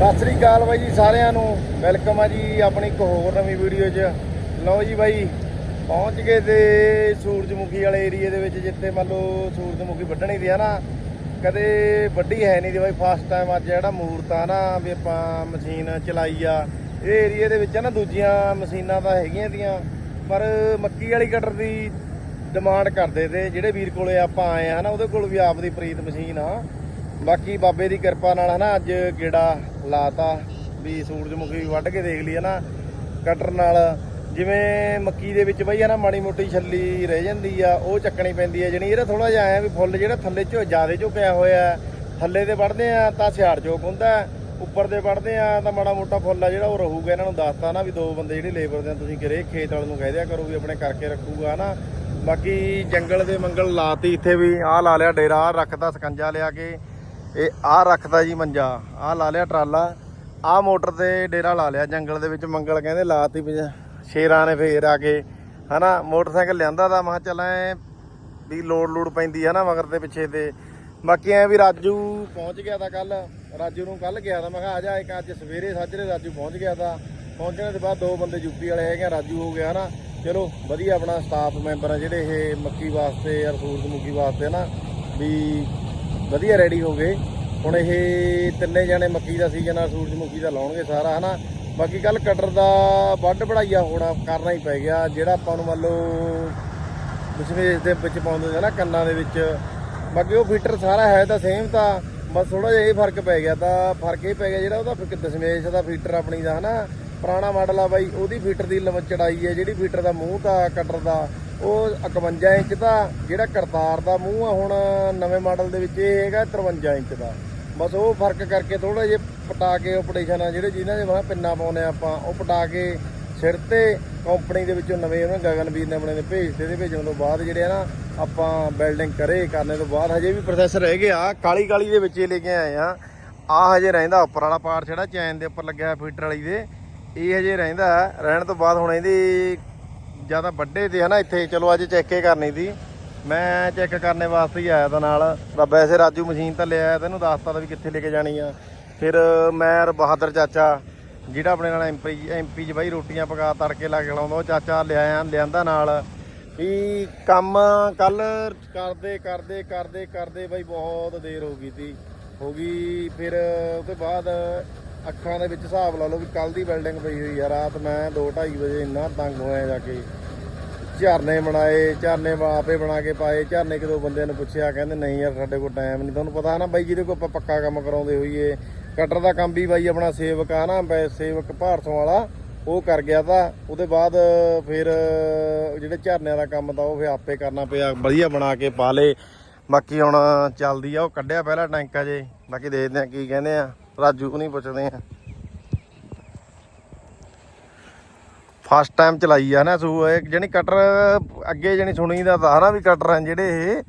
ਸਤਿ ਸ੍ਰੀ ਅਕਾਲ ਬਾਈ ਜੀ ਸਾਰਿਆਂ ਨੂੰ। ਵੈਲਕਮ ਆ ਜੀ ਆਪਣੀ ਇੱਕ ਹੋਰ ਨਵੀਂ ਵੀਡੀਓ 'ਚ। ਲਓ ਜੀ ਬਾਈ, ਪਹੁੰਚ ਗਏ ਤੇ ਸੂਰਜਮੁਖੀ ਵਾਲੇ ਏਰੀਏ ਦੇ ਵਿੱਚ, ਜਿੱਥੇ ਮੰਨ ਲਓ ਸੂਰਜਮੁਖੀ ਵੱਢਣੀ ਦੀ ਆ ਨਾ, ਕਦੇ ਵੱਡੀ ਹੈ ਨਹੀਂ ਦੀ ਬਾਈ ਫਸਟ ਟਾਈਮ ਅੱਜ ਜਿਹੜਾ ਮੂਰਤ ਆ ਨਾ, ਵੀ ਆਪਾਂ ਮਸ਼ੀਨ ਚਲਾਈ ਆ। ਇਹ ਏਰੀਏ ਦੇ ਵਿੱਚ ਨਾ, ਦੂਜੀਆਂ ਮਸ਼ੀਨਾਂ ਤਾਂ ਹੈਗੀਆਂ ਦੀਆਂ ਪਰ ਮੱਕੀ ਵਾਲੀ ਕਟਰ ਦੀ ਡਿਮਾਂਡ ਕਰਦੇ ਤੇ, ਜਿਹੜੇ ਵੀਰ ਕੋਲੇ ਆਪਾਂ ਆਏ ਆ ਨਾ, ਉਹਦੇ ਕੋਲ ਵੀ ਆਪ ਦੀ ਪ੍ਰੀਤ ਮਸ਼ੀਨ ਆ। ਬਾਕੀ ਬਾਬੇ ਦੀ ਕਿਰਪਾ ਨਾਲ ਹਨਾ, ਅੱਜ ਗੇੜਾ ਲਾਤਾ ਵੀ ਸੂਰਜਮੁਖੀ ਵੱਢ ਕੇ ਦੇਖ ਲਈ ਹਨਾ, ਕਟਰ ਨਾਲ। ਜਿਵੇਂ ਮੱਕੀ ਦੇ ਵਿੱਚ ਬਈ ਹਨਾ, ਮਾੜੀ ਮੋਟੀ ਛੱਲੀ ਰਹਿ ਜਾਂਦੀ ਆ, ਉਹ ਚੱਕਣੀ ਪੈਂਦੀ ਆ ਜਣੀ। ਇਹਦਾ ਥੋੜਾ ਜਿਹਾ ਆਇਆ ਵੀ ਫੁੱਲ ਜਿਹੜਾ ਥੱਲੇ ਝੋ, ਜ਼ਿਆਦੇ ਝੁਕਿਆ ਹੋਇਆ ਥੱਲੇ ਤੇ ਵੱਢਦੇ ਆ ਤਾਂ ਸਿਆੜ ਚੋਕ ਹੁੰਦਾ ਉੱਪਰ ਦੇ ਵੱਢਦੇ ਆ ਤਾਂ ਮਾੜਾ ਮੋਟਾ ਫੁੱਲ ਆ ਜਿਹੜਾ ਉਹ ਰਹੂਗਾ। ਇਹਨਾਂ ਨੂੰ ਦੱਸਤਾ ਨਾ ਵੀ ਦੋ ਬੰਦੇ ਜਿਹੜੇ ਲੇਬਰ ਦੇ ਤੁਸੀਂ ਕਰੇ ਖੇਤ ਵਾਲੇ ਨੂੰ ਕਹਿ ਦਿਆ ਕਰੋ ਵੀ ਆਪਣੇ ਕਰਕੇ ਰੱਖੂਗਾ ਨਾ ਬਾਕੀ ਜੰਗਲ ਦੇ ਮੰਗਲ ਲਾਤੀ ਇੱਥੇ ਵੀ, ਆਹ ਲਾ ਲਿਆ ਡੇਰਾ, ਆਹ ਰੱਖਦਾ ਸਕੰਜਾ ਲਿਆ ਕੇ। ਇਹ ਆਹ ਰੱਖਦਾ ਜੀ ਮੰਜਾ ਆਹ ਲਾ ਲਿਆ ਟਰਾਲਾ ਆਹ ਮੋਟਰ ਤੇ ਡੇਰਾ ਲਾ ਲਿਆ ਜੰਗਲ ਦੇ ਵਿੱਚ ਮੰਗਲ ਕਹਿੰਦੇ ਲਾਤੀ ਵੀ ਸ਼ੇਰਾਂ ਨੇ ਫੇਰ ਆ ਕੇ ਹਨਾ ਮੋਟਰਸਾਈਕਲ ਲਿਆਂਦਾ ਤਾਂ ਮੈਂ ਕਿਹਾ ਚੱਲ ਵੀ ਲੋੜ ਲੋੜ ਪੈਂਦੀ ਹੈ ਨਾ ਮਗਰ ਦੇ ਪਿੱਛੇ ਤੇ। ਬਾਕੀ ਐ ਵੀ ਰਾਜੂ ਪਹੁੰਚ ਗਿਆ ਤਾਂ ਕੱਲ ਰਾਜੂ ਨੂੰ ਕੱਲ ਗਿਆ ਤਾਂ ਮੈਂ ਕਿਹਾ ਆ ਜਾ ਇੱਕ ਅੱਜ ਸਵੇਰੇ ਸਾਜਰੇ ਰਾਜੂ ਪਹੁੰਚ ਗਿਆ ਤਾਂ ਪਹੁੰਚਣ ਦੇ ਬਾਅਦ ਦੋ ਬੰਦੇ ਯੂਪੀ ਵਾਲੇ ਹੈਗੇ ਆ, ਰਾਜੂ ਹੋ ਗਿਆ ਨਾ ਚਲੋ ਵਧੀਆ ਆਪਣਾ ਸਟਾਫ ਮੈਂਬਰ ਆ ਜਿਹੜੇ ਇਹ ਮੱਕੀ ਵਾਸਤੇ ਯਾਰ ਸੂਰਜਮੁਖੀ ਵਾਸਤੇ ਨਾ ਵੀ ਵਧੀਆ ਰੈਡੀ ਹੋ ਗਏ। ਹੁਣ ਇਹ ਤਿੰਨੇ ਜਣੇ ਮੱਕੀ ਦਾ ਸੀਜ਼ਨ ਆ ਸੂਰਜਮੁਖੀ ਦਾ ਲਾਉਣਗੇ ਸਾਰਾ, ਹਨਾ? ਬਾਕੀ ਕੱਲ ਕਟਰ ਦਾ ਵੱਢ ਬੜਾਈਆ ਹੋਣਾ ਕਰਨਾ ਹੀ ਪੈ ਗਿਆ। ਜਿਹੜਾ ਆਪਾਂ ਨੂੰ ਮੰਨ ਲਓ ਦਸ਼ਮੇਸ਼ ਦੇ ਵਿੱਚ ਪਾਉਂਦੇ ਸੀ ਨਾ, ਕੰਨਾਂ ਦੇ ਵਿੱਚ। ਬਾਕੀ ਉਹ ਫੀਟਰ ਸਾਰਾ ਹੈ ਤਾਂ ਸੇਮ ਤਾਂ, ਬਸ ਥੋੜਾ ਜਿਹਾ ਇਹ ਫ਼ਰਕ ਪੈ ਗਿਆ ਤਾਂ ਫ਼ਰਕ ਇਹ ਪੈ ਗਿਆ ਜਿਹੜਾ ਉਹਦਾ ਫਿਕ- ਦਸ਼ਮੇਸ਼ ਦਾ ਫੀਟਰ ਆਪਣੀ ਦਾ, ਹਨਾ? ਪੁਰਾਣਾ ਮਾਡਲ ਆ ਬਾਈ, ਉਹਦੀ ਫੀਟਰ ਦੀ ਲੰਬ ਚੜਾਈ ਹੈ, ਜਿਹੜੀ ਫੀਟਰ ਦਾ ਮੂੰਹ ਤਾਂ ਕਟਰ ਦਾ। ਉਹ 51 ਇੰਚ ਦਾ, ਜਿਹੜਾ ਕਰਤਾਰ ਦਾ ਮੂੰਹ ਆ, ਹੁਣ ਨਵੇਂ ਮਾਡਲ ਦੇ ਵਿੱਚ ਇਹ ਹੈਗਾ 53 ਇੰਚ ਦਾ। ਬਸ ਉਹ ਫ਼ਰਕ ਕਰਕੇ ਥੋੜਾ ਜਿਹਾ ਪਟਾ ਕੇ ਆਪਰੇਸ਼ਨ ਆ, ਜਿਹੜੇ ਜਿਨ੍ਹਾਂ ਦੇ ਵਾਹ ਪਿੰਨਾ ਪਾਉਨੇ ਆਪਾਂ, ਉਹ ਪਟਾ ਕੇ ਸਿਰ ਤੇ ਕੰਪਨੀ ਦੇ ਵਿੱਚੋਂ ਨਵੇਂ ਉਹਨਾਂ ਗਗਨਵੀਰ ਨੇ ਆਪਣੇ ਨੇ ਭੇਜਦੇ ਤੇ ਭੇਜਣ ਤੋਂ ਬਾਅਦ ਜਿਹੜੇ ਆ ਨਾ, ਆਪਾਂ ਬਿਲਡਿੰਗ ਕਰੇ, ਕਰਨੇ ਤੋਂ ਬਾਅਦ ਹਜੇ ਵੀ ਪ੍ਰੋਸੈਸ ਰਹਿ ਗਿਆ ਕਾਲੀ ਕਾਲੀ ਦੇ ਵਿੱਚ ਹੀ ਲੈ ਕੇ ਆਏ ਆ। ਆ ਹਜੇ ਰਹਿੰਦਾ ਉੱਪਰ ਵਾਲਾ ਪਾਰਟ ਜਿਹੜਾ, ਚੈਨ ਦੇ ਉੱਪਰ ਲੱਗਿਆ ਫੀਟਰ ਵਾਲੀ ਦੇ। ਇਹ ਹਜੇ ਰਹਿੰਦਾ, ਰਹਿਣ ਤੋਂ ਬਾਅਦ ਹੁਣ ਇਹਦੀ ਜ਼ਿਆਦਾ ਵੱਡੇ ਤੇ ਹਨਾ, ਇੱਥੇ ਚਲੋ ਅੱਜ ਚੈੱਕ ਹੀ ਕਰਨੀ ਸੀ। ਮੈਂ ਚੈੱਕ ਕਰਨੇ ਵਾਸਤੇ ਹੀ ਆਇਆ ਤਾਂ ਨਾਲ। ਤਾਂ ਵੈਸੇ ਰਾਜੂ ਮਸ਼ੀਨ ਤਾਂ ਲਿਆ, ਤੈਨੂੰ ਦੱਸਤਾ ਤਾਂ ਵੀ ਕਿੱਥੇ ਲੈ ਕੇ ਜਾਣੀ ਆ। ਫਿਰ ਮੈਂ ਬਹਾਦਰ ਚਾਚਾ, ਜਿਹੜਾ ਆਪਣੇ ਨਾਲ ਐਮਪੀ ਐਮਪੀ ਚ ਬਾਈ ਰੋਟੀਆਂ ਪਕਾ, ਤੜਕੇ ਲਾ ਕੇ ਲਾਉਂਦਾ ਉਹ ਚਾਚਾ ਲਿਆਇਆ ਲਿਆਂਦਾ ਨਾਲ। ਵੀ ਕੰਮ ਕੱਲ ਕਰਦੇ ਕਰਦੇ ਕਰਦੇ ਕਰਦੇ ਬਾਈ ਬਹੁਤ ਦੇਰ ਹੋ ਗਈ ਸੀ। ਹੋ ਗਈ ਫਿਰ ਉਹ ਤੋਂ ਬਾਅਦ ਅੱਖਾਂ ਦੇ ਵਿੱਚ ਹਿਸਾਬ ਲਾ ਲਓ ਵੀ ਕੱਲ ਦੀ ਬਿਲਡਿੰਗ ਪਈ ਹੋਈ ਆ, ਰਾਤ ਮੈਂ 2:30 ਵਜੇ ਇੰਨਾ ਤੰਗ ਹੋਇਆ ਜਾ ਕੇ। ਝਰਨੇ ਬਣਾਏ, ਝਰਨੇ ਆਪੇ ਬਣਾ ਕੇ ਪਾਏ, ਝਰਨੇ ਕਿਦੋਂ ਬੰਦਿਆਂ ਨੂੰ ਪੁੱਛਿਆ, ਕਹਿੰਦੇ ਨਹੀਂ ਯਾਰ ਸਾਡੇ ਕੋਲ ਟਾਈਮ ਨਹੀਂ ਤੁਹਾਨੂੰ ਪਤਾ ਨਾ ਬਾਈ, ਜਿਹਦੇ ਕੋਲ ਆਪਾਂ ਪੱਕਾ ਕੰਮ ਕਰਾਉਂਦੇ ਹੋਈਏ ਕਟਰ ਦਾ ਕੰਮ ਵੀ ਬਾਈ ਆਪਣਾ ਸੇਵਕ ਆ ਨਾ, ਬੈ- ਸੇਵਕ ਭਾਰਤੋਂ ਵਾਲਾ, ਉਹ ਕਰ ਗਿਆ ਤਾਂ ਉਹਦੇ ਬਾਅਦ ਫਿਰ ਜਿਹੜੇ ਝਰਨਿਆਂ ਦਾ ਕੰਮ ਤਾਂ ਉਹ ਫਿਰ ਆਪੇ ਕਰਨਾ ਪਿਆ, ਵਧੀਆ ਬਣਾ ਕੇ ਪਾ ਲੇ ਬਾਕੀ ਹੁਣ ਚੱਲਦੀ ਆ, ਉਹ ਕੱਢਿਆ ਪਹਿਲਾਂ ਟੈਂਕਾ ਜੇ ਬਾਕੀ ਦੇਖਦੇ ਆ ਕੀ ਕਹਿੰਦੇ ਆ। ਰਾਜੂ ਨਹੀਂ ਪੁੱਛਦੇ ਆ। ਫਸਟ ਟਾਈਮ ਚਲਾਈ ਆ ਨਾ ਸੂ ਇਹ ਜਣੀ ਕਟਰ ਅੱਗੇ ਜਣੀ ਸੁਣੀ ਦਾ ਨਾ ਵੀ ਕਟਰ ਆ ਜਿਹੜੇ ਇਹ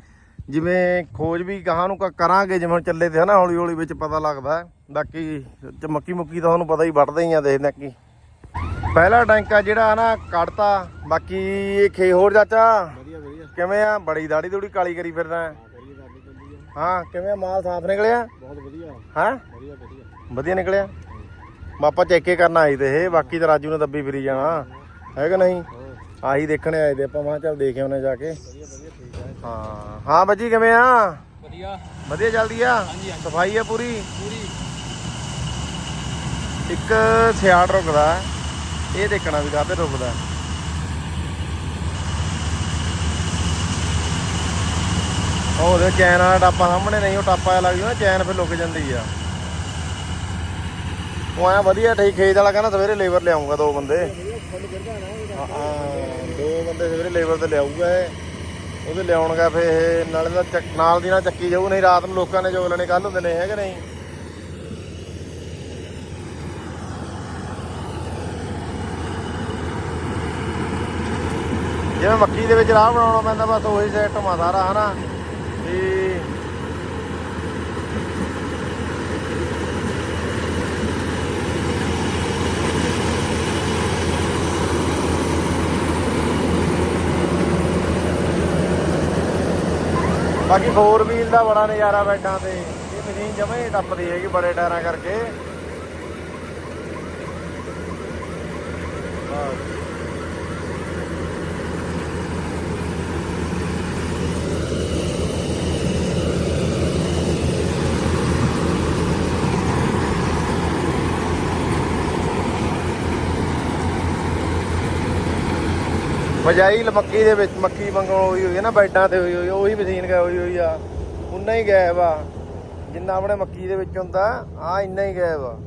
ਜਿਵੇਂ ਖੋਜ ਵੀ ਗਾਹਾਂ ਨੂੰ ਕਰਾਂਗੇ ਜਿਵੇਂ ਹੁਣ ਚੱਲੇ ਤੇ ਹਨਾ ਹੌਲੀ ਹੌਲੀ ਵਿੱਚ ਪਤਾ ਲੱਗਦਾ। ਬਾਕੀ ਚ ਮੱਕੀ ਮੁੱਕੀ ਤਾਂ ਤੁਹਾਨੂੰ ਪਤਾ ਹੀ ਵੱਢਦੇ ਹੀ ਆ ਦੇਖਦੇ ਆ ਕੀ। ਪਹਿਲਾ ਟੈਂਕਾ ਜਿਹੜਾ ਨਾ ਕੱਢਤਾ ਬਾਕੀ ਇਹ ਖੇ ਹੋਰ ਚਾਚਾ ਵਧੀਆ ਵਧੀਆ। ਕਿਵੇਂ ਆ? ਬੜੀ ਦਾੜੀ ਦੂੜੀ ਕਾਲੀ ਕਰੀ ਫਿਰਦਾ। ਹੈ? ਹਾਂ ਕਿਵੇਂ ਆ? ਮਾਲ ਸਾਫ਼ ਨਿਕਲਿਆ? ਬਹੁਤ ਵਧੀਆ। ਹਾਂ? ਵਧੀਆ ਵਧੀਆ। ਵਧੀਆ ਨਿਕਲਿਆ? ਬਾਪਾ ਚੈੱਕੇ ਕਰਨ ਆਏ ਤੇ ਇਹ ਬਾਕੀ ਤਾਂ ਰਾਜੂ ਨੇ ਦੱਬੀ ਫਿਰੀ ਜਾਣਾ। ਹੈ ਕਿ ਨਹੀਂ? ਆਹੀ ਦੇਖਣ ਆਏ ਤੇ ਆਪਾਂ ਮਾਂ ਚੱਲ ਦੇਖ ਆਉਨੇ ਜਾ ਕੇ। ਵਧੀਆ ਵਧੀਆ ਠੀਕ ਹੈ ਹਾਂ। ਹਾਂ ਬੱਜੀ ਕਿਵੇਂ ਆ? ਵਧੀਆ। ਵਧੀਆ ਚੱਲਦੀ ਆ। ਸਫ਼ਾਈ ਆ ਪੂਰੀ? ਪੂਰੀ। ਇੱਕ ਸਿਆੜ ਰੁਕਦਾ। ਇਹ ਦੇਖਣਾ ਵੀ ਕਾਹਤੇ ਰੁਕਦਾ। ਉਹ ਦੇ ਚੈਨ ਵਾਲਾ ਟਾਪਾ ਸਾਹਮਣੇ ਨਹੀਂ, ਉਹ ਟਾਪਾ ਜਿਹਾ ਲੱਗ ਜੂ ਨਾ, ਚੈਨ ਫਿਰ ਲੁਕ ਜਾਂਦੀ ਆ। ਉਹ ਐ ਵਧੀਆ, ਠੀਕ, ਖੇਤ ਵਾਲਾ ਕਹਿੰਦਾ ਸਵੇਰੇ ਲੇਬਰ ਲਿਆਉਂਗਾ ਦੋ ਬੰਦੇ। ਹਾਂ ਦੋ ਬੰਦੇ ਸਵੇਰੇ ਲੇਬਰ ਤੇ ਲਿਆਊਗਾ ਇਹ। ਉਹਦੇ ਲਿਆਉਣਗਾ ਫੇ ਇਹ, ਨਾਲੇ ਦਾ ਨਾਲ ਦੀ ਨਾਲ ਚੱਕੀ ਜਾਊ, ਨਹੀਂ ਰਾਤ ਨੂੰ ਲੋਕਾਂ ਨੇ ਜੋਗ ਲੈਣੇ ਕੱਲ ਹੁੰਦੇ ਨੇ ਹੈ ਕਿ ਨਹੀਂ? ਜਿਵੇਂ ਮੱਕੀ ਦੇ ਵਿੱਚ ਰਾਹ ਬਣਾਉਣਾ ਪੈਂਦਾ, ਬਸ ਉਹੀ ਸਿਸਟਮ ਆ ਸਾਰਾ, ਹਨਾ? ਬਾਕੀ ਫੋਰ ਵੀਲ ਦਾ ਬੜਾ ਨਜ਼ਾਰਾ ਬੈਠਾ ਤੇ ਇਹ ਮਸ਼ੀਨ ਜਮੇ ਟੱਪਦੀ ਹੈਗੀ ਬੜੇ ਟਾਇਰਾਂ ਕਰਕੇ। ਹਾਂ ਬਜਾਈ ਮੱਕੀ ਦੇ ਵਿੱਚ, ਮੱਕੀ ਮੰਗਣ ਹੋਈ ਹੋਈ ਹੈ ਨਾ, ਬੈਡਾਂ ਤੇ ਹੋਈ ਹੋਈ, ਉਹੀ ਮਸ਼ੀਨ ਗਾਇਬ ਹੋਈ ਹੋਈ ਆ। ਉਨਾ ਹੀ ਗਾਇਬ ਆ। ਜਿੰਨਾ ਆਪਣੇ ਮੱਕੀ ਦੇ ਵਿੱਚ ਹੁੰਦਾ ਆ ਇੰਨਾ ਹੀ ਗਾਇਬ ਆ।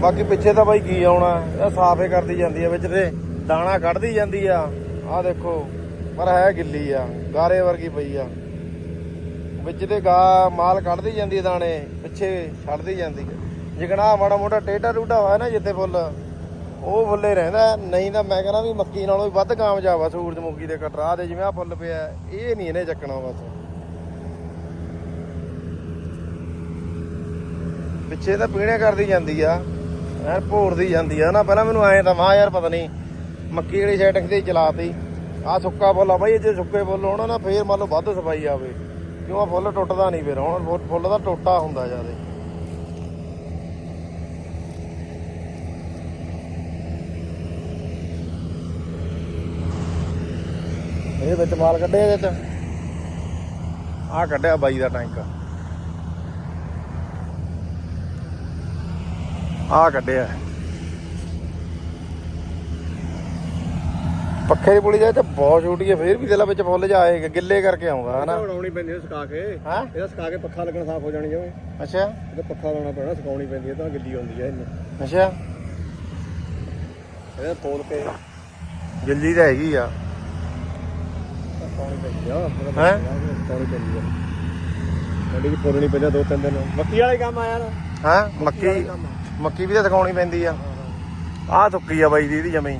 ਬਾਕੀ ਪਿੱਛੇ ਤਾਂ ਬਾਈ ਕੀ ਆਉਣਾ, ਇਹ ਸਾਫੇ ਕਰਦੀ ਜਾਂਦੀ ਆ, ਵਿੱਚ ਤੇ ਦਾਣਾ ਕੱਢਦੀ ਜਾਂਦੀ ਆ। ਆਹ ਦੇਖੋ, ਪਰ ਹੈ ਗਿੱਲੀ ਆ, ਗਾਰੇ ਵਰਗੀ ਪਈ ਆ। ਵਿੱਚ ਤੇ ਗਾ ਮਾਲ ਕੱਢਦੀ ਜਾਂਦੀ ਦਾਣੇ, ਪਿੱਛੇ ਛੱਡਦੀ ਜਾਂਦੀ ਆ ਜਿਕਣਾ ਮਾੜਾ ਮੋਟਾ ਟੇਢਾ ਟੂਢਾ ਹੋਇਆ ਨਾ ਜਿੱਥੇ ਫੁੱਲ, ਉਹ ਫੁੱਲੇ ਰਹਿੰਦਾ ਨਹੀਂ ਤਾਂ ਮੈਂ ਕਹਿੰਦਾ ਵੀ ਮੱਕੀ ਨਾਲੋਂ ਵੀ ਵੱਧ ਕਾਮਯਾਬ ਆ ਸੂਰਜਮੁਖੀ ਦੇ ਕਟਰਾ ਦੇ ਜਿਵੇਂ ਆ ਫੁੱਲ ਪਿਆ ਇਹ ਨਹੀਂ ਇਹਨੇ ਚੱਕਣਾ ਬਸ। ਪਿੱਛੇ ਤਾਂ ਪੀਣੇ ਕਰਦੀ ਜਾਂਦੀ ਆ ਐ ਭੋਰਦੀ ਜਾਂਦੀ ਆ ਨਾ, ਪਹਿਲਾਂ ਮੈਨੂੰ ਐਂ ਤਾਂ ਮਾਂ ਯਾਰ ਪਤਾ ਨਹੀਂ, ਮੱਕੀ ਵਾਲੀ ਸੈਟਿੰਗ ਤੇ ਚਲਾਤੀ ਆ ਸੁੱਕਾ ਫੁੱਲ ਆ ਬਾਈ, ਜੇ ਸੁੱਕੇ ਫੁੱਲ ਹੋਣ ਨਾ, ਫੇਰ ਮੰਨ ਲਓ ਵੱਧ ਸਫ਼ਾਈ ਆਵੇ। ਕਿਉਂ ਫੁੱਲ ਟੁੱਟਦਾ ਨਹੀਂ ਫਿਰ। ਹੁਣ ਫੁੱਲ- ਦਾ ਟੋਟਾ ਹੁੰਦਾ ਜ਼ਿਆਦਾ। ਇਹ ਵਿੱਚ ਮਾਲ ਕੱਢਿਆ ਇਹਦੇ ਚ? ਆ ਕੱਢਿਆ ਬਾਈ ਦਾ ਟੈਂਕ। ਆ ਕੱਢਿਆ। ਪੱਖੇ ਦੀ ਪੁਲੀ ਜਾ ਤੇ ਬਹੁਤ ਛੋਟੀ ਹੈ ਫੇਰ ਵੀ ਦਿਲਾ ਵਿੱਚ ਫੁੱਲ ਜਾ ਆਏਗਾ ਗਿੱਲੇ ਕਰਕੇ ਆਉਂਦਾ ਹਨਾ? ਬਣਾਉਣੀ ਪੈਂਦੀ ਹੈ ਸੁਕਾ ਕੇ। ਹਾਂ? ਇਹਦਾ ਸੁਕਾ ਕੇ ਪੱਖਾ ਲੱਗਣਾ ਸਾਫ਼ ਹੋ ਜਾਣੀ ਜਾਵੇ। ਅੱਛਾ। ਇਹਦਾ ਪੱਖਾ ਲਾਉਣਾ ਪੈਣਾ ਸੁਕਾਉਣੀ ਪੈਂਦੀ ਹੈ ਤਾਂ ਗਿੱਲੀ ਹੁੰਦੀ ਹੈ ਇਹਨੂੰ। ਅੱਛਾ। ਇਹਦਾ ਤੋਲ ਕੇ ਗਿੱਲੀ ਤਾਂ ਹੈਗੀ ਆ। ਸੁਕਾਉਣੀ ਪੈਂਦੀ ਆ ਹੈਂ? ਸੁਕਾਉਣੀ ਪੈਂਦੀ ਆ। ਗੱਡੀ ਦੀ ਪੁੱਲਣੀ ਪੈਂਦਾ ਦੋ ਤਿੰਨ ਦਿਨ। ਮੱਕੀ ਵਾਲੇ ਕੰਮ ਆਇਆ ਨਾ ਹਾਂ? ਮੱਕੀ ਮੱਕੀ? ਵੀ ਤਾਂ ਸਿਖਾਉਣੀ ਪੈਂਦੀ ਆ। ਆਹ ਥੁੱਕੀ ਆ ਬਾਈ ਦੀ ਇਹਦੀ ਜਮੀ।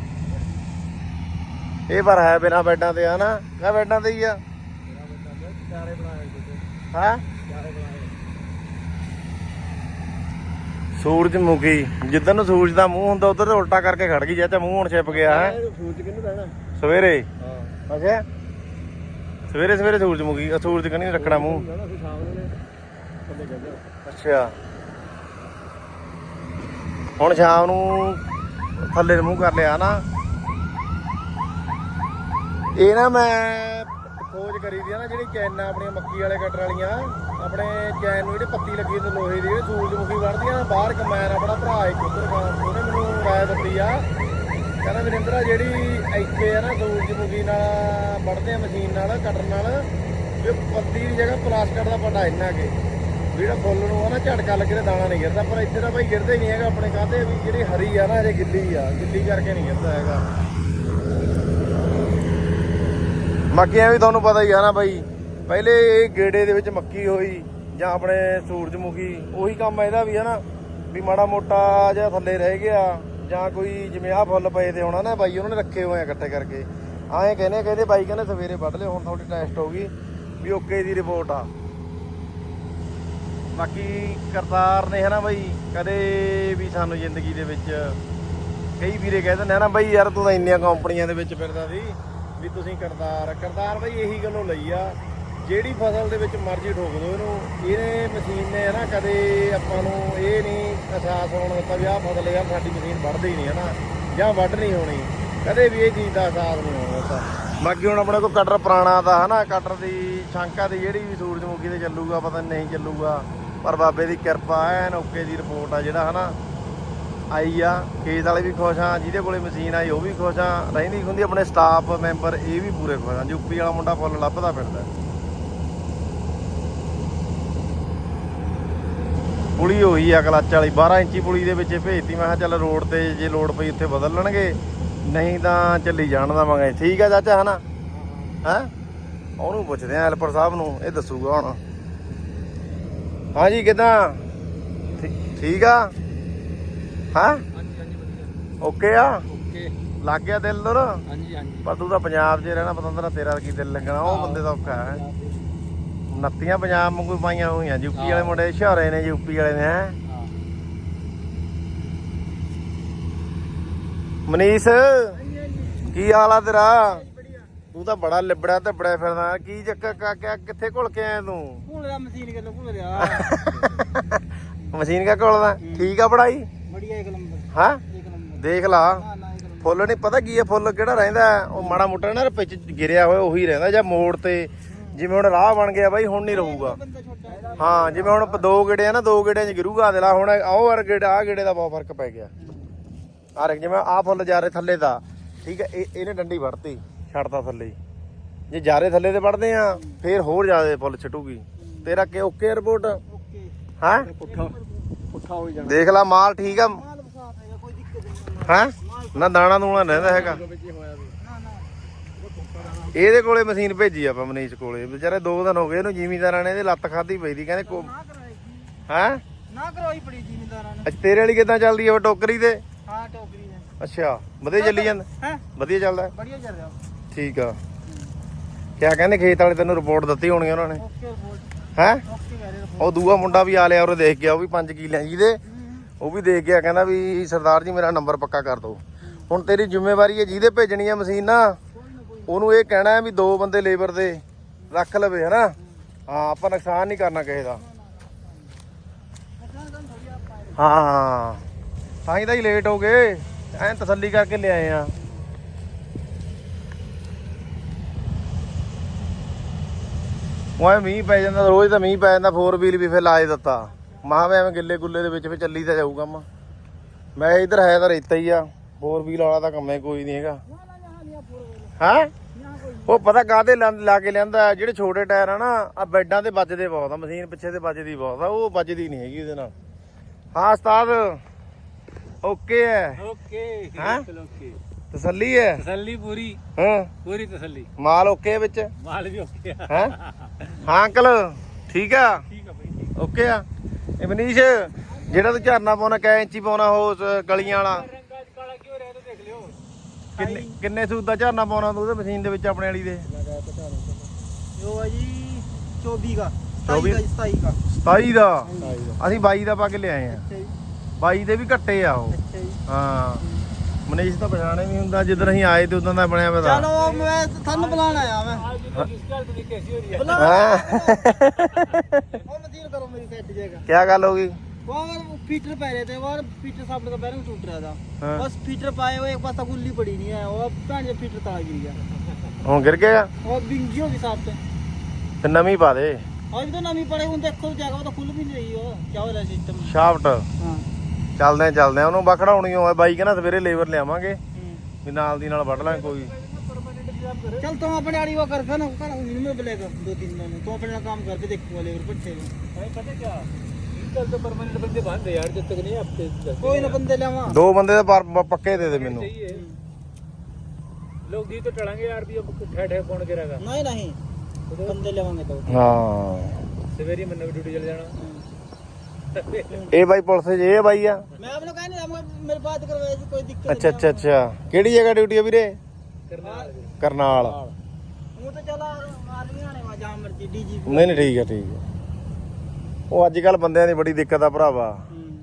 ਇਹ ਪਰ ਹੈ ਬਿਨਾ ਬੈਡਾਂ ਤੇ ਆ ਨਾ ਕਾ ਬੈਡਾਂ ਤੇ ਹੀ ਆ। ਹਾਂ? ਬਣਾਏ ਸੂਰਜਮੁਖੀ ਜਿੱਦਨ ਨੂੰ ਸੂਰਜ ਦਾ ਮੂੰਹ ਹੁੰਦਾ ਉਧਰ ਉਲਟਾ ਕਰਕੇ ਖੜ ਗਈ ਚਾਚਾ ਮੂੰਹ ਹੁਣ ਛਿਪ ਗਿਆ ਹੈ? ਇਹ ਸੂਰਜ ਕਿੰਨੂੰ ਰਹਿਣਾ ਸਵੇਰੇ? ਹਾਂ। ਅੱਛਾ। ਸਵੇਰੇ ਸਵੇਰੇ ਸੂਰਜਮੁਖੀ ਅ, ਸੂਰਜ ਕਨੀ ਰੱਖਣਾ ਮੂੰਹ। ਅੱਛਾ। ਹੁਣ ਸ਼ਾਮ ਨੂੰ ਥੱਲੇ ਨੂੰ ਮੂੰਹ ਕਰ ਲਿਆ ਨਾ ਇਹ ਨਾ ਮੈਂ ਖੋਜ ਕਰੀ ਦੀ ਆ ਨਾ ਜਿਹੜੀ ਚੈਨਾਂ ਆਪਣੀਆਂ ਮੱਕੀ ਵਾਲੇ ਕਟਰ ਵਾਲੀਆਂ। ਆਪਣੇ ਚੈਨ ਨੂੰ ਜਿਹੜੇ ਪੱਤੀ ਲੱਗੀ ਤੇ ਲੋਹੇ ਦੀ, ਇਹ ਸੂਰਜਮੁਖੀ ਵੜਦੀਆਂ ਬਾਹਰ ਕਮੈਨ ਆਪਣਾ ਭਰਾ ਇੱਕ ਉੱਧਰ ਗਾ, ਉਹਨੇ ਮੈਨੂੰ ਰਾਏ ਦਿੱਤੀ ਆ। ਕਹਿੰਦਾ, ਵਿਰਿੰਦਰਾ ਜਿਹੜੀ ਇੱਥੇ ਆ ਨਾ ਸੂਰਜਮੁਖੀ ਨਾਲ ਵੜਦੇ ਆ ਮਸ਼ੀਨ ਨਾਲ, ਕਟਰ ਨਾਲ ਵੀ ਪੱਤੀ ਦੀ ਜਗ੍ਹਾ ਪਲਾਸਟਿਕ ਦਾ ਪਟਾ ਇੰਨਾ ਕੇ ਵੀ ਜਿਹੜਾ ਫੁੱਲ ਨੂੰ ਆ ਨਾ ਝਟਕਾ ਲੱਗੇ ਤੇ ਦਾਣਾ ਨਹੀਂ ਗਿਰਦਾ। ਪਰ ਇੱਥੇ ਤਾਂ ਭਾਈ ਗਿਰਦਾ ਹੀ ਨਹੀਂ ਹੈਗਾ ਆਪਣੇ ਕਾਹਦੇ ਵੀ ਜਿਹੜੀ ਹਰੀ ਆ ਨਾ, ਹਜੇ ਗਿੱਲੀ ਆ। ਗਿੱਲੀ ਕਰਕੇ ਨਹੀਂ ਗਿਰਦਾ ਹੈਗਾ। ਮੱਕੀਆਂ ਵੀ ਤੁਹਾਨੂੰ ਪਤਾ ਹੀ ਆ ਨਾ ਬਾਈ, ਪਹਿਲੇ ਇਹ ਗੇੜੇ ਦੇ ਵਿੱਚ ਮੱਕੀ ਹੋਈ ਜਾਂ ਆਪਣੇ ਸੂਰਜਮੁਖੀ, ਉਹੀ ਕੰਮ ਇਹਦਾ ਵੀ ਹੈ ਨਾ, ਵੀ ਮਾੜਾ ਮੋਟਾ ਜਿਹਾ ਥੱਲੇ ਰਹਿ ਗਿਆ ਜਾਂ ਕੋਈ ਜਿਵੇਂ ਆਹ ਫੁੱਲ ਪਏ ਤੇ ਹੋਣਾ ਨਾ ਬਾਈ, ਉਹਨਾਂ ਨੇ ਰੱਖੇ ਹੋਏ ਆ ਇਕੱਠੇ ਕਰਕੇ। ਆਏ ਕਹਿੰਦੇ ਕਹਿੰਦੇ ਬਾਈ ਕਹਿੰਦੇ ਸਵੇਰੇ ਵੱਢ ਲਿਓ, ਹੁਣ ਤੁਹਾਡੀ ਟੈਸਟ ਹੋ ਗਈ ਵੀ ਓਕੇ ਦੀ ਰਿਪੋਰਟ ਆ। ਬਾਕੀ ਕਰਤਾਰ ਨੇ ਹੈ ਨਾ ਬਾਈ, ਕਦੇ ਵੀ ਸਾਨੂੰ ਜ਼ਿੰਦਗੀ ਦੇ ਵਿੱਚ ਕਈ ਵੀਰੇ ਕਹਿ ਦਿੰਦੇ ਆ ਨਾ, ਬਾਈ ਯਾਰ ਤੂੰ ਤਾਂ ਇੰਨੀਆਂ ਕੰਪਨੀਆਂ ਦੇ ਵਿੱਚ ਫਿਰਦਾ ਸੀ। ਵੀ ਤੁਸੀਂ ਕਰਤਾਰ ਕਰਤਾਰ ਬਾਈ ਇਹੀ ਗੱਲੋਂ ਲਈ ਆ, ਜਿਹੜੀ ਫਸਲ ਦੇ ਵਿੱਚ ਮਰਜ਼ੀ ਠੋਕ ਦੋ ਇਹਨੂੰ। ਇਹਨੇ ਮਸ਼ੀਨ ਨੇ ਨਾ ਕਦੇ ਆਪਾਂ ਨੂੰ ਇਹ ਨਹੀਂ ਅਹਿਸਾਸ ਹੋਣ ਦਿੱਤਾ ਵੀ ਆਹ ਫਸਲ ਯਾਰ ਸਾਡੀ ਮਸ਼ੀਨ ਵੱਢਦੀ ਨਹੀਂ ਹੈ ਨਾ, ਜਾਂ ਵੱਢ ਨਹੀਂ ਹੋਣੀ। ਕਦੇ ਵੀ ਇਹ ਚੀਜ਼ ਦਾ ਅਹਿਸਾਸ ਨਹੀਂ ਹੋਣਾ ਦਿੱਤਾ। ਬਾਕੀ ਹੁਣ ਆਪਣੇ ਕੋਲ ਕਟਰ ਪੁਰਾਣਾ ਦਾ ਹਨਾ ਕਟਰ ਦੀ ਸ਼ੰਕਾ ਦੀ ਜਿਹੜੀ ਵੀ ਸੂਰਜਮੁਖੀ ਤੇ ਚੱਲੂਗਾ, ਪਤਾ ਨਹੀਂ ਚੱਲੂਗਾ, ਪਰ ਬਾਬੇ ਦੀ ਕਿਰਪਾ, ਐਨ ਓਕੇ ਦੀ ਰਿਪੋਰਟ ਆ ਜਿਹੜਾ ਹਨਾ ਆਈ ਆ, ਖੇਤ ਵਾਲੇ ਵੀ ਖੁਸ਼ ਆ, ਜਿਹਦੇ ਕੋਲੇ ਮਸ਼ੀਨ ਆਈ ਉਹ ਵੀ ਖੁਸ਼ ਆ ਰਹਿੰਦੀ ਹੁੰਦੀ, ਆਪਣੇ ਸਟਾਫ ਮੈਂਬਰ ਇਹ ਵੀ ਪੂਰੇ ਖੁਸ਼ ਆ ਯੂਪੀ ਵਾਲਾ ਮੁੰਡਾ ਫੁੱਲ ਲੱਭਦਾ ਫਿਰਦਾ। ਪੁਲੀ ਹੋਈ ਆ ਕਲੱਚ ਵਾਲੀ 12 ਇੰਚੀ ਪੁਲੀ ਦੇ ਵਿੱਚ ਭੇਜਤੀ, ਮੈਂ ਕਿਹਾ ਚੱਲ ਰੋਡ ਤੇ ਜੇ ਲੋਡ ਪਈ ਉੱਥੇ ਬਦਲ ਲੈਣਗੇ ਨਹੀਂ ਤਾਂ ਚੱਲੀ ਜਾਣ ਦਵਾਂਗੇ, ਠੀਕ ਆ ਚਾਚਾ, ਹਨਾ? ਹੈ? ਉਹਨੂੰ ਪੁੱਛਦੇ ਆ ਹੈਲਪਰ ਸਾਹਿਬ ਨੂੰ, ਇਹ ਦੱਸੂਗਾ ਹੁਣ। ਹਾਂਜੀ, ਕਿਦਾਂ? ਠੀਕ ਆ? ਹਾਂ? ਹਾਂਜੀ ਹਾਂਜੀ ਵਧੀਆ। ਓਕੇ ਆ? ਓਕੇ। ਲੱਗ ਗਿਆ ਦਿਲ ਦੋਰ ਹਾਂਜੀ ਹਾਂਜੀ। ਪਰ ਤੂੰ ਤਾਂ ਪੰਜਾਬ 'ਚ ਰਹਿਣਾ ਪਤੰਦਰਾ ਤੇਰਾ ਕੀ ਦਿਲ ਲੱਗਣਾ ਉਹ ਬੰਦੇ ਦਾ ਔਖਾ ਹੈ। ਨੱਤੀਆਂ ਪੰਜਾਬ ਵਾਂਗੂ ਪਾਈਆਂ ਹੋਈਆਂ ਯੂਪੀ ਵਾਲੇ ਮੁੰਡੇ ਹੁਸ਼ਿਆਰੇ ਨੇ ਯੂਪੀ ਵਾਲੇ ਨੇ ਹੈਂ। ਮਨੀਸ਼ ਕੀ ਹਾਲ ਆ ਤੇਰਾ? ਤੂੰ ਤਾਂ ਬੜਾ ਲਿਬੜਿਆ ਤੇ ਬੜਾ ਫਿਰਦਾ ਕੀ ਚੱਕਰ ਕਾਕਿਆ ਕਿੱਥੇ ਘੁਲ ਕੇ ਆਇਆ ਤੂੰ? ਭੁੱਲ ਰਿਹਾ ਮਸ਼ੀਨ ਕਿਲੋ ਭੁੱਲ ਰਿਹਾ? ਮਸ਼ੀਨ ਕਾ ਘੁਲਦਾ? ਠੀਕ ਆ ਪੜਾਈ ਬੜੀਆ ਇੱਕ ਨੰਬਰ। ਹਾਂ? ਇੱਕ ਨੰਬਰ। ਦੇਖ ਲਾ। ਨਾ ਨਾ ਇੱਕ ਨੰਬਰ। ਫੁੱਲ ਨਹੀਂ ਪਤਾ ਕੀ ਹੈ ਫੁੱਲ ਕਿਹੜਾ ਰਹਿੰਦਾ ਹੈ? ਉਹ ਮਾੜਾ ਮੋਟਾ ਨਾ ਵਿੱਚ ਗਿਰਿਆ ਹੋਇਆ ਉਹੀ ਰਹਿੰਦਾ ਜਾਂ ਮੋੜ ਤੇ। ਜਿਵੇਂ ਹੁਣ ਰਾਹ ਬਣ ਗਿਆ ਬਾਈ ਹੁਣ ਨਹੀਂ ਰਹੂਗਾ। ਬੰਦਾ ਛੋਟਾ ਹਾਂ। ਜਿਵੇਂ ਹੁਣ ਦੋ ਗੇੜੇ ਆ ਨਾ ਦੋ ਗੇੜਿਆਂ 'ਚ ਗਿਰੂਗਾ ਦੇ ਲਾ ਹੁਣ ਆਹ ਵਰ ਗੇੜਾ ਆ ਗੇੜੇ ਦਾ ਬਹੁਤ ਫ਼ਰਕ ਪੈ ਗਿਆ। ਆ ਰਖ ਜਿਵੇਂ ਆ ਫੁੱਲ ਜਾ ਰਹੇ ਥੱਲੇ ਦਾ ਠੀਕ ਹੈ ਇਹ ਇਹਨੇ ਡੰਡੀ ਵੜਤੀ ਛੱਡਤਾ ਥੱਲੇ ਹੀ। ਜੇ ਜਾਰੇ ਥੱਲੇ ਤੇ ਵੜਦੇ ਆ ਫੇਰ ਹੋਰ ਜ਼ਿਆਦਾ ਫੁੱਲ ਛਟੂਗੀ। ਤੇਰਾ ਕਿ ਓਕੇ ਰਿਪੋਰਟ? ਓਕੇ। ਹਾਂ? ਪੁੱਠਾ ਪੁੱਠਾ ਹੋ ਜਾਣਾ। ਦੇਖ ਲੈ ਮਾਲ ਠੀਕ ਆ। ਮਾਲ ਬਸਾਤ ਹੈਗਾ ਕੋਈ ਦਿੱਕਤ ਨਹੀਂ ਹੈ? ਨਾ ਦਾਣਾ ਦੂਣਾ ਰਹਿੰਦਾ ਹੈਗਾ। ਇਹਦੇ ਕੋਲੇ ਮਸ਼ੀਨ ਭੇਜੀ ਆਪਾਂ ਮਨੀਸ਼ ਕੋਲੇ। ਵਿਚਾਰੇ ਦੋ ਦਿਨ ਹੋ ਗਏ ਇਹਨੂੰ ਜ਼ਿਮੀਂਦਾਰਾਂ ਨੇ ਇਹਦੇ ਲੱਤ ਖਾਦੀ ਪਈ ਦੀ ਕਹਿੰਦੇ ਕੋ ਹੈ? ਨਾ ਕਰਵਾਈ ਪੜੀ ਜ਼ਿਮੀਂਦਾਰਾਂ ਨੇ। ਅੱਛਾ ਤੇਰੇ ਵਾਲੀ ਕਿਦਾਂ ਚੱਲਦੀ ਆ ਉਹ ਟੋਕਰੀ ਤੇ? ਹਾਂ ਟੋਕਰੀ ਨੇ। ਅੱਛਾ ਵਧੀਆ ਚੱਲੀ ਜਾਂਦਾ? ਹੈ? ਵਧੀਆ ਚੱਲਦਾ? ਬੜੀਆ ਚੱਲ ਰਿਹਾ। ਠੀਕ ਆ। ਕਿਆ ਕਹਿੰਦੇ ਖੇਤ ਵਾਲੇ ਤੈਨੂੰ ਰਿਪੋਰਟ ਦਿੱਤੀ ਹੋਣੀ ਉਹਨਾਂ ਨੇ? ਓਕੇ ਰਿਪੋਰਟ ਹੈ? ਉਹ ਦੂਆ ਮੁੰਡਾ ਵੀ ਆ ਲਿਆ ਉਹ ਦੇਖ ਗਿਆ, ਉਹ ਵੀ 5 ਕਿੱਲਿਆਂ ਜੀ ਦੇ ਉਹ ਵੀ ਦੇਖ ਗਿਆ, ਕਹਿੰਦਾ ਵੀ ਸਰਦਾਰ ਜੀ ਮੇਰਾ ਨੰਬਰ ਪੱਕਾ ਕਰ ਦਿਓ। ਹੁਣ ਤੇਰੀ ਜ਼ਿੰਮੇਵਾਰੀ ਹੈ ਜਿਹਦੇ ਭੇਜਣੀ ਹੈ ਮਸ਼ੀਨਾਂ ਉਹਨੂੰ ਇਹ ਕਹਿਣਾ ਹੈ ਵੀ ਦੋ ਬੰਦੇ ਲੇਬਰ ਦੇ ਰੱਖ ਲਵੇ, ਹਨਾ? ਹਾਂ, ਆਪਾਂ ਨੁਕਸਾਨ ਨਹੀਂ ਕਰਨਾ ਕਿਸੇ ਦਾ। ਹਾਂ ਹਾਂ ਤਾਂ ਹੀ ਤਾਂ ਹੀ ਲੇਟ ਹੋ ਗਏ। ਐਂ ਤਸੱਲੀ ਕਰਕੇ ਲਿਆਏ ਆ। ਉਹ ਮੀਂਹ ਪੈ ਜਾਂਦਾ ਰੋਜ਼ ਤਾਂ ਮੀਂਹ ਪੈ ਜਾਂਦਾ 4 ਵੀਲ ਵੀ ਫਿਰ ਲਾਏ ਦਿੱਤਾ। ਮਾਂ ਵੀ ਐਵੇਂ ਗਿੱਲੇ ਗੁੱਲੇ ਦੇ ਵਿੱਚ ਫਿਰ ਚੱਲੀ ਤਾਂ ਜਾਊ ਕੰਮ। ਮੈਂ ਇਧਰ ਹੈ ਤਾਂ ਰੇਤਾ ਹੀ ਆ 4 ਵੀਲ ਵਾਲਾ ਤਾਂ ਕੰਮ ਹੀ ਕੋਈ ਨਹੀਂ ਹੈਗਾ। ਫੋਰ ਹਾਂ? ਉਹ ਪਤਾ ਕਾਹਦੇ ਲਾ ਕੇ ਲਿਆਂਦਾ ਜਿਹੜੇ ਛੋਟੇ ਟਾਇਰ ਆ ਨਾ ਆ ਬੈਡਾਂ ਤੇ ਵੱਜਦੇ ਬਹੁਤ ਆ ਮਸ਼ੀਨ ਪਿੱਛੇ ਤੇ ਵੱਜਦੀ ਬਹੁਤ ਆ ਉਹ ਵੱਜਦੀ ਨਹੀਂ ਹੈਗੀ ਉਹਦੇ ਨਾਲ। ਹਾਂ ਉਸਤਾਦ ਓਕੇ ਹੈ। ਓਕੇ ਹੈਂ? ਓਕੇ ਤਸੱਲੀ ਹੈ? ਤਸੱਲੀ ਪੂਰੀ। ਹਾਂ। ਪੂਰੀ ਤਸੱਲੀ। ਮਾਲ ਓਕੇ ਵਿੱਚ? ਮਾਲ ਵੀ ਓਕੇ ਹੈ? ਹਾਂ ਅੰਕਲ ਠੀਕ ਆ? ਠੀਕ ਆ ਬਈ ਓਕੇ ਆ। ਇਹ ਮਨੀਸ਼ ਜਿਹੜਾ ਤੂੰ ਝਰਨਾ ਪਾਉਣਾ ਕੈ ਇੰਚੀ ਪਾਉਣਾ ਉਹ ਸ- ਗਲੀਆਂ ਵਾਲਾ? ਕਿੰਨੇ ਕਿੰਨੇ ਦਾ ਝਰਨਾ ਪਾਉਣਾ ਤੂੰ ਉਹਦੇ ਮਸ਼ੀਨ ਦੇ ਵਿੱਚ ਆਪਣੇ ਵਾਲੀ ਦੇ? ਉਹ ਹੈ ਜੀ 24 ਦਾ। 27 ਦਾ 27 ਦਾ। ਅਸੀਂ 22 ਦਾ ਪਾ ਕੇ ਲਿਆਏ ਆ। ਅੱਛਾ 22 ਦੇ ਵੀ ਘੱਟੇ ਆ ਉਹ। ਹਾਂ। ਮਨੀਸ਼ ਤਾਂ ਪਛਾਣੇ ਨਹੀਂ ਹੁੰਦਾ ਜਿੱਦਣ ਅਸੀਂ ਆਏ ਤੇ ਉਦੋਂ ਦਾ ਬਣਿਆ ਪਿਆ चलो मैं थन बुलाना आया मैं आज भी जिस काल तू कैसी हो रही है बुला ਹਾਂ वो मशीन करो मेरी सेट जाएगा ਕੀ ਗੱਲ ਹੋ गई वो फीटर पा रहे थे वो फीटर सामने का बैरिंग टूट रहा था हाँ। बस फीटर पाए वो एक पासा गुल्ली पड़ी नहीं है वो भैन जो फीटर तला गिर गया ਹੁਣ ਗਿਰ ਗਿਆ वो बिंगी होगी साहब से ਤੇ ਨਵੀਂ पा दे अभी तो नमी पड़े उन देखो जाएगा वो तो खुल भी नहीं रही हो क्या हो रहा है सिस्टम ਸ਼ਾਫਟ हाँ ਚੱਲਦੇ ਆ ਚੱਲਦੇ ਆ ਉਹਨੂੰ ਬਖੜਾਉਣੀ ਹੋਏ ਬਾਈ ਕਹਿੰਦਾ ਸਵੇਰੇ ਲੇਬਰ ਲਿਆਵਾਂਗੇ हम्म। ਵੀ ਨਾਲ ਦੀ ਨਾਲ ਵੱਢ ਲਾਂਗੇ ਕੋਈ चल तुम अपने आड़ी वो कर ना कर में बोलेगा दो तीन महीने तुम अपना काम करके देखो वाले और पट्टे भाई पता क्या इन कल तो परमानेंट बंदे बांध दे यार जब तक नहीं हफ्ते दस कोई ना बंदे ले वहाँ ਦੋ ਬੰਦੇ ਦਾ ਪਰ- ਪ- ਪੱਕੇ ਦੇ ਦੇ ਮੈਨੂੰ चाहिए लोग दी तो टड़ांगे यार भी अब ठहर ठहर कौन गिरेगा नहीं नहीं बंदे लेवांगे तो ਹਾਂ सवेरे मन ड्यूटी चल जाना ਇਹ ਬਾਈ ਪੁਲਿਸ 'ਚ ਇਹ ਬਾਈ ਆ मैं आपने कहा नहीं हम- मेरी बात करवाई थी कोई दिक्कत ਅੱਛਾ ਅੱਛਾ ਅੱਛਾ ਕਿਹੜੀ ਜਗ੍ਹਾ ਡਿਊਟੀ ਆ ਵੀਰੇ करना ਕਰਨਾਲ हूँ तो चला आदमी आने वहाँ जहाँ मर्जी डीजी ਨਹੀਂ ਨਹੀਂ ਠੀਕ ਆ ਠੀਕ ਆ ਉਹ ਅੱਜ ਕੱਲ ਬੰਦਿਆਂ ਦੀ ਬੜੀ ਦਿੱਕਤ ਆ ਭਰਾਵਾ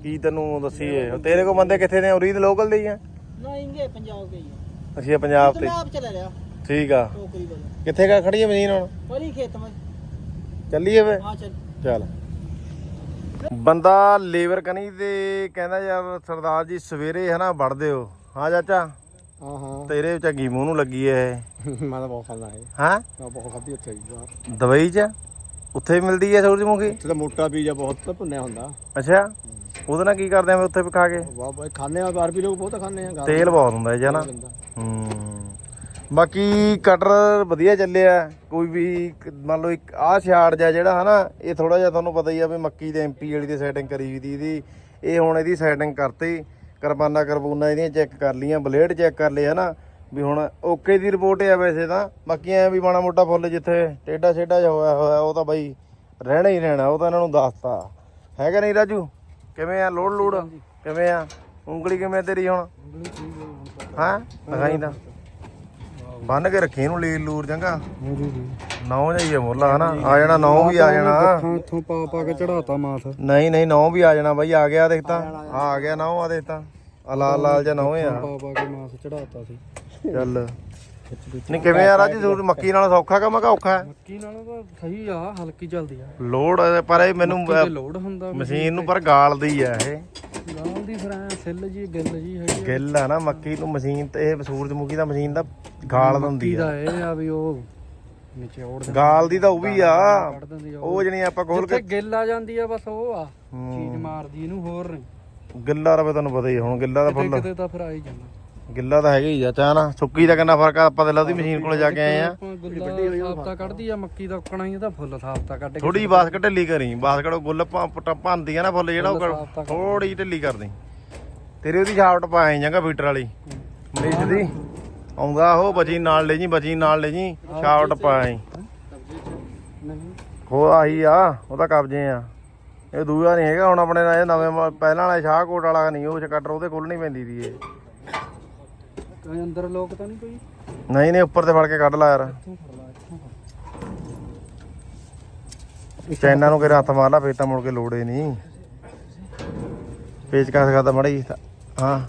ਕੀ ਤੈਨੂੰ ਦੱਸੀਏ ਉਹ ਤੇਰੇ ਕੋਲ ਬੰਦੇ ਕਿੱਥੇ ਨੇ ਉਰੀ ਦੇ ਲੋਕਲ ਦੇ ਹੀ ਆ ना इंगे पंजाब के ही हैं। ਅਸੀਂ ਪੰਜਾਬ तो ਤੇ मैं आप चला रहा ਠੀਕ ਆ टोकरी वाला ਕਿੱਥੇ ਕਾ ਖੜੀ ਹੈ ਮਸ਼ੀਨ ਹੁਣ वही खेत में ਚੱਲੀਏ ਵੇ हाँ चल ਚੱਲ ਬੰਦਾ ਲੇਬਰ ਕਨੀ ਤੇ ਕਹਿੰਦਾ ਯਾਰ ਸਰਦਾਰ ਜੀ ਸਵੇਰੇ ਹਨਾ ਵੜ ਦਿਓ। ਹਾਂ ਚਾਚਾ? ਹਾਂ ਹਾਂ ਤੇਰੇ ਚੰਗੀ ਮੂੰਹ ਨੂੰ ਲੱਗੀ ਐ ਮੈਂ ਤਾਂ ਬਹੁਤ ਖਾਂਦਾ ਹੈ ਹਾਂ? ਮੈਂ ਬਹੁਤ ਖਾਧੀ ਉੱਥੇ ਵੀ ਦਵਾਈ ਚ? ਉੱਥੇ ਮਿਲਦੀ ਐ ਸੂਰਜਮੁਖੀ ਉੱਥੇ ਤਾਂ ਮੋਟਾ ਪੀਜ਼ਾ ਬਹੁਤ ਭੁੰਨਿਆ ਹੁੰਦਾ। ਅੱਛਾ? ਉਹਦੇ ਨਾਲ ਕੀ ਕਰਦੇ ਆ ਉੱਥੇ ਵੀ ਖਾ ਕੇ? ਵਾਹ ਬਾਈ ਖਾਣੇ ਆ ਬਾਹਰ ਵੀ ਲੋਕ ਬਹੁਤ ਖਾਣੇ ਆ ਤੇਲ ਬਹੁਤ ਹੁੰਦਾ ਇਹ 'ਚ ਨਾ? ਗੰਦਾ। ਹੂੰ। ਬਾਕੀ ਕਟਰ ਵਧੀਆ ਚੱਲਿਆ ਕੋਈ ਵੀ ਮੰਨ ਲਓ ਇੱਕ ਆਹ ਛਾੜ ਜਾ ਜਿਹੜਾ ਹਨਾ ਇਹ ਥੋੜਾ ਜਿਹਾ ਤੁਹਾਨੂੰ ਪਤਾ ਹੀ ਆ ਵੀ ਮੱਕੀ ਦੇ ਐਮਪੀ ਵਾਲੀ ਦੀ ਸੈਟਿੰਗ ਕਰੀ ਵੀ ਦੀ ਇਹਦੀ। ਇਹ ਹੁਣ ਇਹਦੀ ਸੈਟਿੰਗ ਕਰਤੀ। ਕਰਬਾਨਾ ਕਰਬੂਨਾ ਇਹਦੀਆਂ ਚੈੱਕ ਕਰ ਲੀਆਂ ਬਲੇਡ ਚੈੱਕ ਕਰ ਲਏ ਹਨਾ। ਵੀ ਹੁਣ ਓਕੇ ਦੀ ਰਿਪੋਰਟ ਆ ਵੈਸੇ ਤਾਂ। ਬਾਕੀ ਐ ਵੀ ਮਾੜਾ ਮੋਟਾ ਫੁੱਲ ਜਿੱਥੇ ਟੇਡਾ ਛੇਡਾ ਜਿਹਾ ਹੋਇਆ ਹੋਇਆ ਉਹ ਤਾਂ ਬਾਈ ਰਹਿਣਾ ਹੀ ਰਹਿਣਾ ਉਹ ਤਾਂ ਇਹਨਾਂ ਨੂੰ ਦੱਸਤਾ। ਹੈਗਾ ਨਹੀਂ ਰਾਜੂ? ਕਿਵੇਂ ਆ? ਲੋੜ ਲੋੜ ਕਿਵੇਂ ਆ? ਉਂਗਲੀ ਕਿਵੇਂ ਤੇਰੀ ਹੁਣ? ਹਾਂ? ਦਿਖਾਈ ਤਾਂ। ਬੰਨ ਕੇ ਰੱਖੀ ਇਹਨੂੰ ਲੀਰ ਲੂਰ ਚੰਗਾ। ਨੌ ਜਾਈਏ ਮੁੱਲਾ ਹਨਾ। ਆ ਜਾਣਾ ਨੌ ਵੀ ਆ ਜਾਣਾ। ਇੱਥੋਂ ਪਾ ਪਾ ਕੇ ਚੜਾਤਾ ਮਾਥ ਨਹੀਂ ਨਹੀਂ ਨੌ ਵੀ ਆ ਜਾਣਾ ਬਾਈ ਆ ਗਿਆ ਦੇਖ ਤਾਂ। ਆ ਆ ਗਿਆ ਨੌ ਆ ਦੇਖ ਤਾਂ। ਆ ਲਾਲ ਲਾਲ ਜਿਹਾ ਨੌ ਆ। ਪਾ ਕੇ ਮਾਥ ਚੜਾਤਾ ਸੀ। ਚੱਲ। ਨਹੀਂ ਕਿਵੇਂ ਆ ਰਾਜੀ ਸੂਟ ਮੱਕੀ ਨਾਲ ਸੌਖਾ ਕੰਮ ਕਾ ਔਖਾ ਹੈ? ਮੱਕੀ ਨਾਲੋਂ ਤਾਂ ਸਹੀ ਆ ਹਲਕੀ ਚੱਲਦੀ ਆ। ਲੋਡ ਪਰ ਇਹ ਮੈਨੂੰ ਲੋਡ ਹੁੰਦਾ ਮਸ਼ੀਨ ਨੂੰ ਪਰ ਗਾਲਦੀ ਆ ਇਹ। ਗਾਲ ਦੀ ਫਿਰ ਐਂ ਸਿੱਲ ਜੀ ਗਿੱਲ ਜੀ ਹੈਗੀ ਗਿੱਲ ਆ ਨਾ ਮੱਕੀ ਨੂੰ ਮਸ਼ੀਨ ਤੇ ਇਹ ਸੂਰਜਮੁਖੀ ਦਾ ਮਸ਼ੀਨ ਦਾ ਗਾਲ ਦਿੰਦੀ ਆ। ਇਹ ਆ ਵੀ ਉਹ ਨਿਚੋੜ ਗਾਲ ਦੀ ਤਾਂ ਉਹ ਵੀ ਆ। ਕੱਢ ਦਿੰਦੀ ਆ ਉਹ। ਜਣੀ ਆਪਾਂ ਖੋਲ ਜਿੱਥੇ ਕੇ ਗਿੱਲ ਆ ਜਾਂਦੀ ਆ ਬਸ ਉਹ ਆ। ਚੀਜ਼ ਮਾਰਦੀ ਇਹਨੂੰ ਹੋਰ। ਨਹੀਂ ਗਿੱਲਾ ਰਵੇ ਤੁਹਾਨੂੰ ਪਤਾ ਹੀ ਆ, ਹੁਣ ਗਿੱਲਾ ਦਾ ਕਿਤੇ ਫੁੱਲ। ਕਿਤੇ ਤਾਂ ਫਿਰ ਆ ਹੀ ਜਾਂਦਾ। ਗਿੱਲਾ ਤਾਂ ਹੈਗਾ ਹੀ ਆ ਚਾਹ ਨਾ। ਸੁੱਕੀ ਦਾ ਕਿੰਨਾ ਫ਼ਰਕ ਆ ਆਪਾਂ ਤੇ ਲਵਦੀ ਮਸ਼ੀਨ ਕੋਲੇ ਜਾ ਕੇ ਆਏ ਆ। ਆਪਾਂ ਗੁੱਲਾ ਸਾਫਤਾ ਕੱਢਦੀ ਆ ਮੱਕੀ ਦਾ ਉੱਕਣਾ ਹੀ ਇਹਦਾ ਫੁੱਲ ਸਾਫਤਾ ਕੱਢ ਕੇ ਥੋੜੀ ਬਾਸਕਟ ਢਿੱਲੀ ਕਰੀ ਬਾਸਕਟ ਗੁੱਲ ਭੰਦੀ ਆ ਨਾ ਫੁੱਲ ਜਿਹੜਾ ਉਹ। ਥੋੜੀ ਢਿੱਲੀ ਕਰਦੀ। ਤੇਰੇ ਉਹਦੀ ਛਾਪਟ ਪਾਏ ਜਾਂਗਾ ਫੀਟਰ ਵਾਲੀ। ਮਰੀਜ਼ ਦੀ। ਆਉਂਦਾ ਉਹ ਬਚੀ ਨਾਲ ਲੈ ਜੀ ਬਚੀ ਨਾਲ ਲੈ ਜੀ ਛਾਪਟ ਪਾਏ ਨਹੀਂ। ਹੋ ਆਹੀ ਆ ਉਹਦਾ ਕਬਜੇ ਆ। ਇਹ ਦੂਆ ਨਹੀਂ ਹੈਗਾ ਹੁਣ ਆਪਣੇ ਨਾਲ ਇਹ ਨਵੇਂ ਪਹਿਲਾਂ ਵਾਲਾ ਸ਼ਾਹਕੋਟ ਵਾਲਾ ਨਹੀਂ ਉਹ ਕਟਰ ਉਹਦੇ ਖੋਲਣੀ ਪੈਂਦੀ ਦੀ ਇਹ। ਕੋਈ ਅੰਦਰ ਲੋਕ ਤਾਂ ਨਹੀਂ ਕੋਈ? ਨਹੀਂ ਨਹੀਂ ਉੱਪਰ ਤੇ ਫੜ ਕੇ ਕੱਢ ਲਾ ਯਾਰ। ਚੈਨਾ ਨੂੰ ਕਿਹੜਾ ਹੱਥ ਮਾਰ ਲਾ ਫੇਰ ਤਾਂ ਮੁੜ ਕੇ ਲੋੜੇ ਨਹੀਂ। ਪੇਚ ਕਸ ਕਰਦਾ ਮੜੀ ਹਾਂ।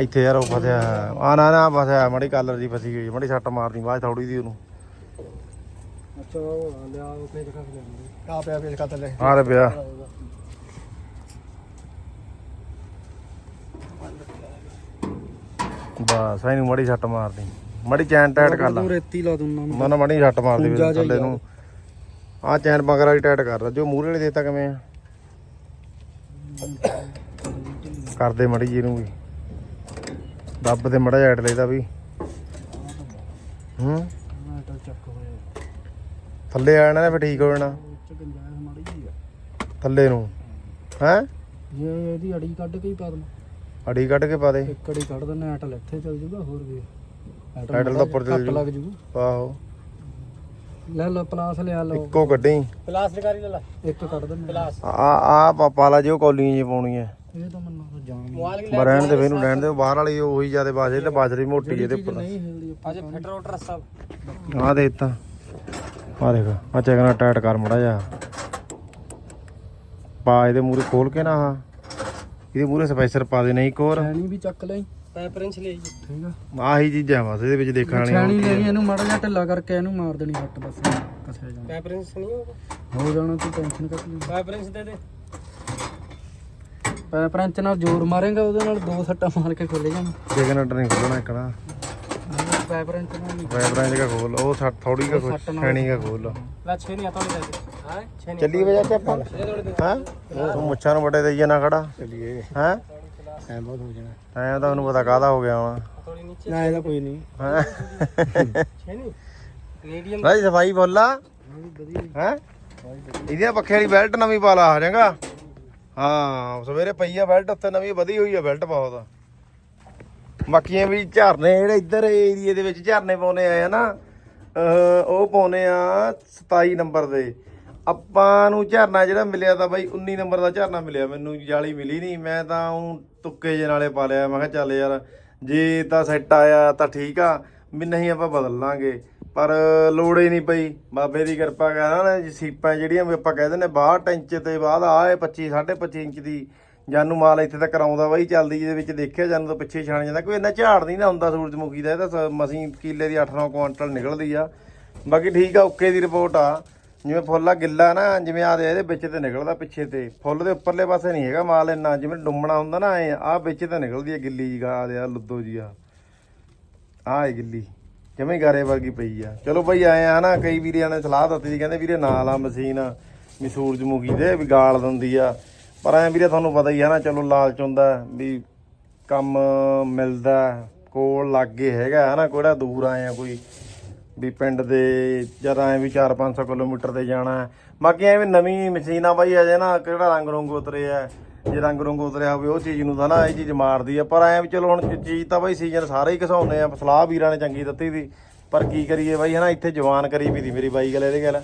ਇੱਥੇ ਯਾਰ ਉਹ ਫਸਿਆ। ਆ ਨਾ ਨਾ ਫਸਿਆ। ਮੜੀ ਕਲਰ ਦੀ ਫਸੀ ਗਈ ਮੜੀ ਸੱਟ ਮਾਰਦੀ ਬਾਅਦ ਥੋੜੀ ਦੀ ਉਹਨੂੰ। ਅੱਛਾ ਉਹ ਲਿਆ ਉਹ ਪੇਜ ਕੱਟ ਲੈਂਦੇ ਆ ਪਿਆ ਪੇਜ ਕੱਟ ਲੈ। ਆ ਤੇ ਪਿਆ। ਬਸ ਇਹਨੂੰ ਮੜੀ ਸੱਟ ਮਾਰਦੀ। ਮੜੀ ਚੈਨ ਟਾਈਟ ਕਰ ਲਾ। ਤੂੰ ਰੇਤੀ ਲਾ ਦੂੰ ਨਾ ਨਾ ਮੜੀ ਪੂੰਜਾ ਵੀ ਜਿਹਾ ਥੱਲੇ ਨੂੰ। ਆ ਚੈਨ ਮਗਰ ਵਾਲੀ ਟਾਈਟ ਕਰ ਲਾ। ਜੋ ਮੂਹਰੇ ਵਾਲੀ ਦੇਤਾ ਕਿਵੇਂ ਆ? ਕਰਦੇ ਮੜੀ ਜੀ ਨੂੰ ਵੀ। ਦੱਬ ਤੇ ਮੜਾ ਜੈਟ ਲੈਦਾ ਵੀ। ਹੂੰ? ਥੱਲੇ ਆ ਜਾਣਾ ਨਾ ਫਿਰ ਠੀਕ ਹੋ ਜਾਣਾ। ਥੱਲੇ ਨੂੰ। ਹੈ? ਜੇ ਇਹਦੀ ਅੜੀ ਕੱਢ ਕੇ ਹੀ ਪਾ ਦਮ ਅੜੀ ਕੱਢ ਕੇ ਪਾ ਦੇ। ਇੱਕ ਅੜੀ ਕੱਢ ਦਿੰਦੇ ਐਟਲ ਇੱਥੇ ਚੱਲ ਜੂਗਾ ਹੋਰ ਵੀ। ਐਟਲ ਤਾਂ ਉੱਪਰ ਚੱਲ ਕੱਟ ਲੱਗ ਜੂ। ਆਹੋ। ਲੈ ਲਓ ਪਲਾਸ ਲਿਆ ਲਓ। ਇੱਕੋ ਕੱਢੀ। ਪਲਾਸ ਲਗਾਰੀ ਲੈ ਲੈ। ਇੱਕ ਕੱਢ ਦਿੰਦੇ ਪਲਾਸ। ਆ ਆ ਪਾਪਾ ਲਾ ਜਿਓ ਕੌਲੀਆਂ ਜੀ ਪਾਉਣੀ ਹੈ ਇਹ ਤਾਂ ਮੈਨੂੰ ਤਾਂ ਜਾਣ ਮੈਂ ਰਹਿਣ ਦੇ ਫੇਰ ਨੂੰ ਰਹਿਣ ਦੇ ਬਾਹਰ ਵਾਲੀ ਉਹੀ ਜਿਆਦੇ ਬਾਜੇ ਤੇ ਬਾਜਰੀ ਮੋਟੀ ਇਹਦੇ ਉੱਪਰ। ਨਹੀਂ ਹਿਲਦੀ ਅੱਜ ਫਿਟਰ ਰੋਟਰ ਸਭ ਆ ਦੇ ਦਿੱਤਾ ਆ ਦੇਖ ਆ ਚੈਕਣਾ ਟਾਈਟ ਕਰ ਮੜਾ ਜਾ ਪਾ ਇਹਦੇ ਮੂਰੇ ਖੋਲ ਕੇ ਨਾ ਆ ਇਹਦੇ ਮੂਰੇ ਸਪੈਸਰ ਪਾ ਦੇ ਨਹੀਂ ਕੋਰ ਛੈਣੀ ਵੀ ਚੱਕ ਲਈ ਪੈਪਰੈਂਚ ਲਈ ਠੀਕ ਆ। ਆਹੀ ਚੀਜ਼ਾਂ ਬਸ ਇਹਦੇ ਵਿੱਚ ਦੇਖਣ ਛੈਣੀ ਵਾਲੀਆਂ ਲੈਣੀ ਇਹਨੂੰ ਮਾੜਾ ਜਿਹਾ ਢਿੱਲਾ ਕਰਕੇ ਇਹਨੂੰ ਮਾਰ ਦੇਣੀ ਹੱਟ ਬਸ ਕਸਿਆ ਜਾਣਾ। ਪੈਪਰੈਂਸ ਨਹੀਂ ਹੋਗਾ ਹੋ ਜਾਣਾ ਤੂੰ ਟੈਨਸ਼ਨ ਕੱਟ ਲਈ। ਪੈਪਰੈਂਸ ਦੇ ਦੇ। ਪੈਪਰੈਂਚ ਨਾਲ ਜ਼ੋਰ ਮਾਰੇਗਾ ਉਹਦੇ ਨਾਲ ਦੋ ਸੱਟਾਂ ਮਾਰ ਕੇ ਖੁੱਲ ਜਾਣਾ। ਚੈਕਣਾ ਨਹੀਂ ਖੋਲਣਾ ਇਕਣਾ ਪੈਪਰੈਂਚ ਨਾਲ ਵੈਬਰਾਂ ਜਗਾ ਖੋਲ ਉਹ ਸੱਟ ਥੋੜੀ ਕਾ ਖੋਲ ਛੈਣੀ ਕਾ ਖੋਲ। ਲੈ ਛੇ ਨਹੀਂ ਆਤਾ ਨਹੀਂ ਦੇ। ਚੱਲੀ ਵਜਾ ਤੇ ਆਪਾਂ। ਹਾਂ? ਤੂੰ ਮੁੱਛਾਂ ਨੂੰ ਵੱਡੇ ਦੇਈਏ ਨਾ ਖੜਾ। ਚਲਿਏ। ਹੈ? ਐ ਬਹੁਤ ਹੋ ਜਾਣਾ। ਐਂ ਤਾਂ ਉਹਨੂੰ ਪਤਾ ਕਾਹਦਾ ਹੋ ਗਿਆ ਹੁਣ। ਥੋੜੀ ਨੀਚੇ ਨਾ ਇਹਦਾ ਕੋਈ ਨਹੀਂ। ਹੈਂ? ਛੇ ਨਹੀਂ ਮੀਡੀਅਮ ਭਾਈ ਸਫ਼ਾਈ ਬੋਲਾ ਹੈ? ਇਹਦੀਆਂ ਪੱਖੇ ਵਾਲੀ ਬੈਲਟ ਨਵੀਂ ਪਾ ਲਾ ਚੰਗਾ ਹਾਂ ਸਵੇਰੇ ਪਈ ਆ ਬੈਲਟ ਉੱਤੇ ਨਵੀਂ ਵਧੀ ਹੋਈ ਆ ਬੈਲਟ ਬਹੁਤ। ਬਾਕੀਆਂ ਵੀ ਝਰਨੇ ਜਿਹੜੇ ਇੱਧਰ ਏਰੀਏ ਦੇ ਵਿੱਚ ਝਰਨੇ ਪਾਉਨੇ ਆਏ ਆ ਨਾ ਉਹ ਪਾਉਨੇ ਆ 27 ਨੰਬਰ ਦੇ। ਆਪਾਂ ਨੂੰ ਝਰਨਾ ਜਿਹੜਾ ਮਿਲਿਆ ਤਾਂ ਬਾਈ 19 ਨੰਬਰ ਦਾ ਝਰਨਾ ਮਿਲਿਆ, ਮੈਨੂੰ ਜਾਲੀ ਮਿਲੀ ਨਹੀਂ ਮੈਂ ਤਾਂ ਉਹ ਤੁੱਕੇ ਜੇ ਨਾਲੇ ਪਾ ਲਿਆ, ਮੈਂ ਕਿਹਾ ਚੱਲ ਯਾਰ, ਜੇ ਤਾਂ ਸੈੱਟ ਆਇਆ ਤਾਂ ਠੀਕ ਆ, ਵੀ ਨਹੀਂ ਆਪਾਂ ਬਦਲ ਲਾਂਗੇ ਪਰ ਲੋੜ ਹੀ ਨਹੀਂ ਪਈ, ਬਾਬੇ ਦੀ ਕਿਰਪਾ ਕਰਾਂ ਨਾ ਜੀ ਸੀਪਾਂ ਜਿਹੜੀਆਂ ਵੀ ਆਪਾਂ ਕਹਿੰਦੇ ਨੇ 62 ਇੰਚ ਤੇ ਬਾਅਦ ਆਏ 25 25 ਇੰਚ ਦੀ ਜਾਨੂੰ ਮਾਲ ਇੱਥੇ ਤੱਕ ਕਰਾਉਂਦਾ ਬਾਈ, ਚੱਲਦੀ ਜਿਹਦੇ ਵਿੱਚ ਦੇਖਿਆ ਜਾਨੂੰ ਤਾਂ ਪਿੱਛੇ ਛਾਣ ਜਾਂਦਾ, ਕੋਈ ਇੰਨਾ ਝਾੜ ਨਹੀਂ ਨਾ ਹੁੰਦਾ ਸੂਰਜਮੁਖੀ ਦਾ, ਇਹ ਤਾਂ ਸ- ਮਸੀਂ ਕਿੱਲੇ ਦੀ 8-9 ਕੁਆਂਟਲ ਨਿਕਲਦੀ ਆ। ਬਾਕੀ ਠੀਕ ਆ, ਓਕੇ ਦੀ ਰਿਪੋਰਟ ਆ। ਜਿਵੇਂ ਫੁੱਲ ਆ, ਗਿੱਲਾ ਨਾ, ਜਿਵੇਂ ਆ ਦੇ ਇਹਦੇ ਵਿੱਚ ਤੇ ਨਿਕਲਦਾ ਪਿੱਛੇ ਤੇ। ਫੁੱਲ ਦੇ ਉੱਪਰਲੇ ਪਾਸੇ ਨਹੀਂ ਹੈਗਾ ਮਾਲ ਇੰਨਾ, ਜਿਵੇਂ ਡੁੰਮਣਾ ਹੁੰਦਾ ਨਾ ਐ ਆ ਵਿੱਚ ਤੇ ਨਿਕਲਦੀ ਆ ਗਿੱਲੀ ਜੀ ਗਾ ਦੇ ਆ ਲੁੱਦੋ ਜੀ ਆ। ਆ ਹੈ ਗਿੱਲੀ ਜਿਵੇਂ ਗਾਰੇ ਵਰਗੀ ਪਈ ਆ। ਚਲੋ ਬਈ ਆਏ ਆ ਨਾ ਕਈ ਵੀਰਿਆਂ ਨੇ ਸਲਾਹ ਦਿੱਤੀ ਸੀ, ਕਹਿੰਦੇ ਵੀਰੇ ਨਾਲ ਆ ਮਸ਼ੀਨ, ਵੀ ਸੂਰਜਮੁਖੀ ਦੇ, ਵੀ ਗਾਲ ਦਿੰਦੀ ਆ। ਪਰ ਐ ਵੀਰੇ ਤੁਹਾਨੂੰ ਪਤਾ ਹੀ ਆ ਨਾ ਚਲੋ ਲਾਲਚ ਹੁੰਦਾ, ਵੀ ਕੰਮ ਮਿਲਦਾ, ਕੋਲ ਲਾਗੇ ਹੈਗਾ ਹਨਾ ਕੋੜਾ ਦੂਰ ਆਏ ਆ ਕੋਈ। ਵੀ ਪਿੰਡ ਦੇ ਜਦ ਐ ਵੀ 4-500 ਕਿਲੋਮੀਟਰ ਤੇ ਜਾਣਾ ਹੈ। ਬਾਕੀ ਐਵੇਂ ਨਵੀਂ ਮਸ਼ੀਨ ਆ ਬਾਈ ਅਜੇ ਨਾ ਕਿਹੜਾ ਰੰਗ ਰੰਗ ਉਤਰੇ ਹੈ। ਜੇ ਰੰਗ ਰੰਗ ਉਤਰਿਆ ਹੋਵੇ, ਉਹ ਚੀਜ਼ ਨੂੰ ਤਾਂ ਨਾ ਇਹ ਚੀਜ਼ ਮਾਰਦੀ ਆ। ਪਰ ਐ ਵੀ ਚਲੋ ਹੁਣ ਚੀਜ਼ ਤਾਂ ਬਾਈ ਸੀਜ਼ਨ ਸਾਰੇ ਹੀ ਘਸਾਉਂਦੇ ਆ। ਸਲਾਹ ਵੀਰਾਂ ਨੇ ਚੰਗੀ ਦਿੱਤੀ ਦੀ। ਪਰ ਕੀ ਕਰੀਏ ਬਾਈ, ਹਨਾ, ਇੱਥੇ ਜਵਾਨ ਕਰੀ ਵੀ ਦੀ ਮੇਰੀ ਬਾਈ ਗੱਲ, ਇਹਦੇ ਗੱਲ।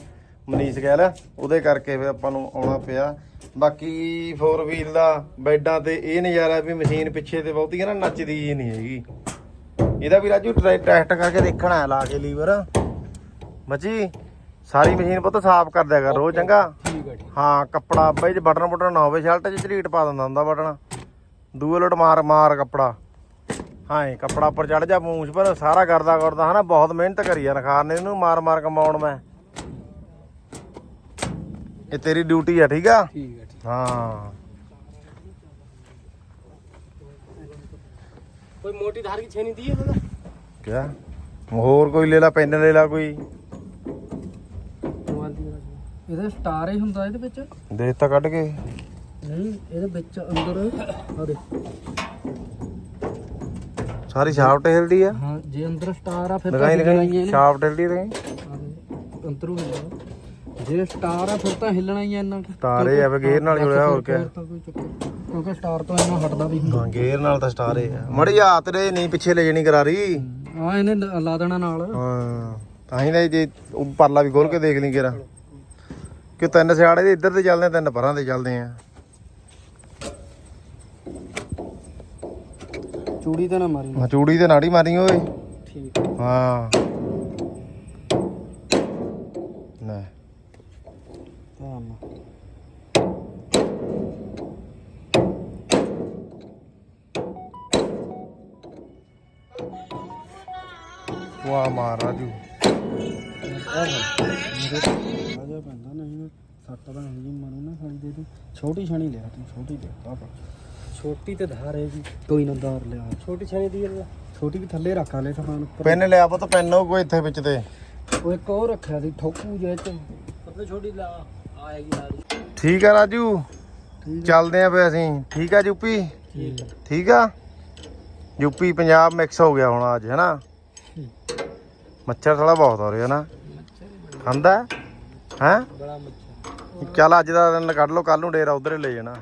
ਮਨੀਸ਼ ਗੱਲ, ਉਹਦੇ ਕਰਕੇ ਫਿਰ ਆਪਾਂ ਨੂੰ ਆਉਣਾ ਪਿਆ। ਬਾਕੀ ਫੋਰ ਵੀਲ ਦਾ ਬੈਡਾਂ ਤੇ ਇਹ ਨਜ਼ਾਰਾ ਵੀ ਮਸ਼ੀਨ ਪਿੱਛੇ ਤੇ ਬਹੁਤੀ ਹੈ ਨਾ ਨੱਚਦੀ ਹੀ ਨਹੀਂ ਹੈਗੀ। ਇਹਦਾ ਵੀ ਰਾਜੂ ਟੈਸਟ ਕਰਕੇ ਦੇਖਣਾ ਹੈ ਲਾ ਕੇ ਲੀਵਰ। ਮੱਚੀ ਸਾਰੀ ਮਸ਼ੀਨ ਪੁੱਤ ਸਾਫ਼ ਕਰ ਦਿਆ ਕਰ ਰੋਜ਼ ਚੰਗਾ। ਠੀਕ ਹੈ ਹਾਂ ਕੱਪੜਾ ਬਈ ਜੇ ਬਟਨ ਬਟਨ ਨਾ ਹੋਵੇ ਸ਼ਰਟ 'ਚ ਝਰੀਟ ਪਾ ਦਿੰਦਾ ਹੁੰਦਾ ਬਟਨ। ਦੂਏ ਲੋਟ ਮਾਰ ਮਾਰ ਕੱਪੜਾ। ਹਾਂ ਇਹ ਕੱਪੜਾ ਉੱਪਰ ਚੜ ਜਾ ਮੂੰਛ ਪਰ ਸਾਰਾ ਕਰਦਾ ਕਰਦਾ ਹਨਾ ਬਹੁਤ ਮਿਹਨਤ ਕਰੀ ਆ ਨਖਾਰ ਨੇ ਇਹਨੂੰ ਮਾਰ ਮਾਰ ਕਮਾਉਣ ਮੈਂ। ਇਹ ਤੇਰੀ ਡਿਊਟੀ ਆ ਠੀਕ ਆ? ਠੀਕ ਠੀਕ ਹਾਂ। ਕੋਈ ਮੋਟੀ ਧਾਰ ਕੀ ਛੇਨੀ ਦੀ ਹੈ ਕਿਆ? ਹੋਰ ਕੋਈ ਲੈ ਲਾ ਪੈਨ ਲੈ ਲਾ ਕੋਈ। ਇਹਦਾ ਸਟਾਰ ਹੀ ਹੁੰਦਾ ਇਹਦੇ ਵਿੱਚ। ਦੇਖ ਤਾਂ ਕੱਢ ਕੇ। ਨਹੀਂ ਇਹਦੇ ਵਿੱਚ ਅੰਦਰ ਆ ਦੇ ਸਾਰੀ ਸ਼ਾਫਟ ਹਿਲਦੀ ਆ। ਹਾਂ ਜੇ ਅੰਦਰ ਸਟਾਰ ਆ ਫਿਰ ਲਗਾਈ ਲਗਾਈ। ਸ਼ਾਫਟ ਹਿਲਦੀ ਤੇ ਅੰਦਰੋਂ ਹਿਲਦਾ ਜੇ ਸਟਾਰ ਆ ਫਿਰ ਤਾਂ ਹਿਲਣਾ ਹੀ ਆ ਇੰਨਾ ਸਟਾਰ ਇਹ ਆ ਵੀ ਗੇਅਰ ਨਾਲ ਜੁੜਿਆ ਹੋਰ ਕਿਆ। ਕਿਉਂਕਿ ਸਟਾਰ ਤੋਂ ਇੰਨਾ ਹਟਦਾ ਵੀ ਹੁੰਦਾ। ਹਾਂ ਗੇਅਰ ਨਾਲ ਤਾਂ ਸਟਾਰ ਆ। ਮੜੀ ਆ ਤੇਰੇ ਨਹੀਂ ਪਿੱਛੇ ਲੈ ਜਣੀ ਕਰਾਰੀ। ਆ ਇਹਨੇ ਲ- ਦੇਣਾ ਨਾਲ। ਹਾਂ ਤਾਂ ਹੀ ਤਾਂ ਜੇ ਉਹ ਪਰਲਾ ਵੀ ਖੋਲ ਕੇ ਦੇਖ ਲਈ ਕਿਰਾ ਕਿ ਤਿੰਨ ਸਿਆੜੇ ਦੇ ਇੱਧਰ ਤੇ ਚੱਲਦੇ ਤਿੰਨ ਪਰਾਂ ਤੇ ਚੱਲਦੇ ਆ। ਚੂੜੀ ਤੇ ਨਾ ਮਾਰੀ। ਹਾਂ, ਚੂੜੀ ਤੇ ਨਾੜੀ ਮਾਰੀ ਓਏ। ਠੀਕ ਹਾਂ। ਲੈ। ਧਿਆਨ ਨਾਲ। ਵਾਹ ਮਾਰ ਰਾਜੂ ਆਜਾ ਪੈਂਦਾ ਨਹੀਂ ਸੱਟ ਤਾਂ ਨਹੀਂ ਮਰੂ ਨਾ ਖਾਲੀ ਦੇ ਤੂੰ ਛੋਟੀ ਛਣੀ ਲਿਆ ਤੂੰ ਛੋਟੀ ਦੇ ਆ ਛੋਟੀ ਤੇ ਧਾਰ ਹੈਗੀ ਕੋਈ ਨਾ ਧਾਰ ਲਿਆ ਛੋਟੀ ਛਣੀ ਦੀ ਛੋਟੀ ਵੀ ਥੱਲੇ ਰੱਖ ਲੈ ਸਮਾਨ ਉੱਪਰ ਪੈਨ ਲਿਆ ਪੁੱਤ ਪੈਨ ਉਹ ਕੋਈ ਇੱਥੇ ਵਿੱਚ ਤੇ। ਉਹ ਇੱਕ ਉਹ ਰੱਖਿਆ ਸੀ ਠੋਕੂ ਜੇ ਚ ਪਤਲੇ ਛੋਟੀ ਲਾ ਆਏਗੀ ਨਾਲ ਠੀਕ ਆ ਰਾਜੂ। ਚੱਲਦੇ ਆ ਫੇ ਅਸੀਂ। ਠੀਕ ਆ ਯੂਪੀ? ਠੀਕ ਹੈ ਠੀਕ ਆ? ਯੂਪੀ ਪੰਜਾਬ ਮਿਕਸ ਹੋ ਗਿਆ ਹੁਣ ਅੱਜ ਹੈਨਾ? ਮੱਛਰ ਸਾਲਾ ਬਹੁਤ ਹੋ ਰਿਹਾ ਨਾ। ਖਾਂਦਾ ਹੈ? ਬੜਾ ਮੱਛਰ। ਚੱਲ ਅੱਜ ਦਾ ਦਿਨ ਕੱਢ ਲਓ ਕੱਲ ਨੂੰ ਡੇਰਾ ਉਧਰ ਲੈ ਜਾਣਾ।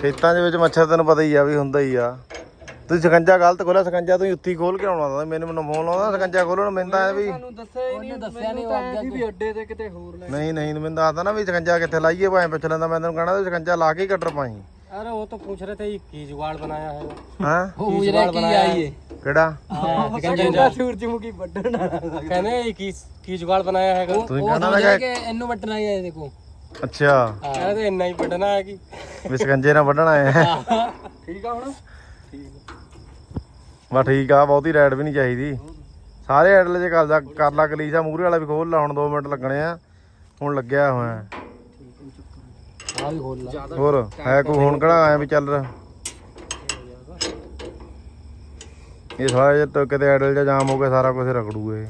ਖੇਤਾਂ ਦੇ ਵਿੱਚ ਮੱਛਰ ਤੈਨੂੰ ਪਤਾ ਹੀ ਆ ਵੀ ਹੁੰਦਾ ਹੀ ਆ। ਤੁਸੀਂ ਸਕੰਜਾ ਗਲਤ ਖੋਲਿਆ ਸਕੰਜਾ ਤੁਸੀਂ ਉੱਤੀ ਖੋਲ ਕੇ ਆਉਣਾ ਤਾਂ ਮੈਨੂੰ ਮੈਨੂੰ ਫੋਨ ਲਾਉਂਦਾ ਸਕੰਜਾ ਖੋਲਣ ਮੈਨੂੰ ਤਾਂ ਵੀ ਤੁਹਾਨੂੰ ਦੱਸਿਆ ਹੀ ਨਹੀਂ ਦੱਸਿਆ ਨਹੀਂ ਉਹ ਵੀ ਅੱਡੇ ਤੇ ਕਿਤੇ ਹੋਰ ਲੈ ਨਹੀਂ ਨਹੀਂ ਮੈਨੂੰ ਦੱਸਦਾ ਨਾ ਵੀ ਸਕੰਜਾ ਕਿੱਥੇ ਲਾਈਏ ਭਾਵੇਂ ਪੁੱਛ ਲੈਂਦਾ ਮੈਂ ਤੈਨੂੰ ਕਹਿਣਾ ਸਕੰਜਾ ਲਾ ਕੇ ਹੀ ਕਟਰ ਪਾਈ। अरे वो तो पूछ रहे थे ये की जुगाड़ बनाया है ਹਾਂ वो पूछ रहे की आई है ਕਿਹੜਾ ਕਹਿੰਦਾ ਸੂਰਜਮੁਖੀ ਵੱਢਣ ਕਹਿੰਦੇ ਇਹ ਕੀ ਕੀ ਜੁਗਾੜ ਬਣਾਇਆ ਹੈਗਾ ਤੁਸੀਂ ਕਹਿਣਾ ਲੱਗਾ ਕਿ ਇਹਨੂੰ ਵੱਢਣਾ ਹੀ ਹੈ ਦੇਖੋ ਅੱਛਾ ਕਹਿੰਦੇ ਤੇ ਇੰਨਾ ਹੀ ਵੱਢਣਾ ਹੈ ਕਿ ਵੀ ਸਕੰਜੇ ਨਾਲ ਵੱਢਣਾ ਹੈ ਠੀਕ ਆ ਹੁਣ ਬਾ ਠੀਕ ਆ ਬਹੁਤੀ ਰੈਡ ਵੀ ਨਹੀਂ ਚਾਹੀਦੀ ਸਾਰੇ ਐਡਲ ਜੇ ਕਰਦਾ ਕਰ ਲਾ ਕਲੀਸਾ ਮੂਹਰੇ ਵਾਲਾ ਵੀ ਖੋਲ ਲਾ ਹੁਣ 2 ਮਿੰਟ ਲੱਗਣੇ ਆ ਹੁਣ ਲੱਗਿਆ ਹੋਇਆ ਆ ਵੀ ਖੋਲ ਲਾ। ਹੋਰ ਹੈ ਕੋਈ ਹੁਣ ਕਿਹੜਾ ਆਇਆ ਵੀ ਚੱਲ। ਰਿਹਾ ਇਹ ਸਾਰਾ ਜੇ ਟ- ਕਿਤੇ ਐਡਲ ਜਾਂ ਜਾਮ ਹੋ ਗਿਆ ਸਾਰਾ ਕੁਝ ਰਗੜੂ ਇਹ।